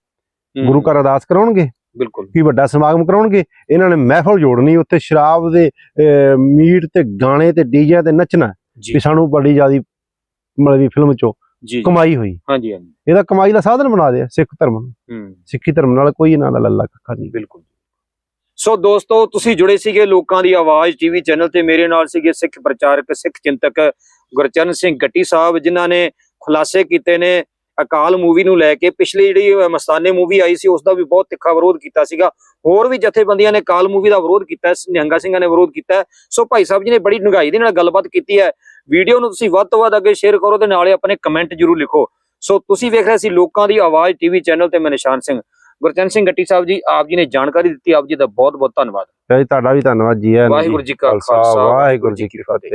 ਗੁਰੂ ਘਰ ਅਰਦਾਸ ਕਰਾਉਣਗੇ? ਬਿਲਕੁਲ। ਕੀ ਵੱਡਾ ਸਮਾਗਮ ਕਰਾਉਣਗੇ? ਇਹਨਾਂ ਨੇ ਮਹਿਫਲ ਜੋੜਨੀ ਉੱਥੇ ਸ਼ਰਾਬ ਦੇ ਮੀਟ ਤੇ ਗਾਣੇ ਤੇ ਡੀਜੇ ਤੇ ਨੱਚਣਾ ਵੀ ਸਾਨੂੰ ਬੜੀ ਜ਼ਿਆਦੀ ਮਤਲਬ ਵੀ ਫਿਲਮ ਚੋਂ। ਕਮਾਈ ਹੋਈ। ਹਾਂਜੀ ਹਾਂਜੀ। ਇਹਦਾ ਕਮਾਈ ਦਾ ਸਾਧਨ ਬਣਾ ਦਿਆ ਸਿੱਖ ਧਰਮ ਨੂੰ। ਹੂੰ। ਸਿੱਖੀ ਧਰਮ ਨਾਲ ਕੋਈ ਇਹਨਾਂ ਦਾ ਲੱਲਾ ਕੱਖਾ ਨਹੀਂ। ਬਿਲਕੁਲ। ਸੋ ਦੋਸਤੋ, ਤੁਸੀਂ ਜੁੜੇ ਸੀਗੇ ਲੋਕਾਂ ਦੀ ਆਵਾਜ਼ ਟੀਵੀ ਚੈਨਲ ਤੇ, ਮੇਰੇ ਨਾਲ ਸੀਗੇ ਸਿੱਖ ਪ੍ਰਚਾਰਕ, ਸਿੱਖ ਚਿੰਤਕ ਗੁਰਚਰਨ ਸਿੰਘ ਗੱਟੀ ਸਾਹਿਬ, ਜਿਨ੍ਹਾਂ ਨੇ ਖੁਲਾਸੇ ਕੀਤੇ ਨੇ ਅਕਾਲ ਮੂਵੀ ਨੂੰ ਲੈ ਕੇ। ਪਿਛਲੀ ਜਿਹੜੀ ਮਸਤਾਨੇ ਮੂਵੀ ਆਈ ਸੀ, ਉਸ ਦਾ ਵੀ ਬਹੁਤ ਤਿੱਖਾ ਵਿਰੋਧ ਕੀਤਾ ਸੀਗਾ। ਹੋਰ ਵੀ ਜਥੇਬੰਦੀਆਂ ਨੇ ਕਾਲ ਮੂਵੀ ਦਾ ਵਿਰੋਧ ਕੀਤਾ ਨਿਹੰਗਾ ਸਿੰਘਾਂ ਨੇ ਵਿਰੋਧ ਕੀਤਾ। ਸੋ ਭਾਈ ਸਾਹਿਬ ਜੀ ਨੇ ਬੜੀ ਡੂੰਘਾਈ ਦੇ ਨਾਲ ਗੱਲਬਾਤ ਕੀਤੀ ਹੈ। ਵੀਡੀਓ ਨੂੰ ਤੁਸੀਂ ਵੱਧ ਤੋਂ ਵੱਧ ਅੱਗੇ ਸ਼ੇਅਰ ਕਰੋ ਤੇ ਨਾਲੇ ਆਪਣੇ ਕਮੈਂਟ ਜ਼ਰੂਰ ਲਿਖੋ। ਸੋ ਤੁਸੀਂ ਵੇਖ ਰਹੇ ਸੀ ਲੋਕਾਂ ਦੀ ਆਵਾਜ਼ ਟੀਵੀ ਚੈਨਲ ਤੇ, ਮੈਂ ਨਿਸ਼ਾਨ ਸਿੰਘ। ਗੁਰਚਰਨ ਸਿੰਘ ਗੱਟੀ ਸਾਹਿਬ ਜੀ ਆਪ ਜੀ ਨੇ ਜਾਣਕਾਰੀ ਦਿੱਤੀ ਆਪ ਜੀ ਦਾ ਬਹੁਤ ਬਹੁਤ ਧੰਨਵਾਦ ਜੀ ਤੁਹਾਡਾ ਵੀ ਧੰਨਵਾਦ ਜੀ। ਵਾਹਿਗੁਰੂ ਜੀ ਕਾ ਖਾਲਸਾ ਵਾਹਿਗੁਰੂ ਜੀ ਕੀ ਫਤਿਹ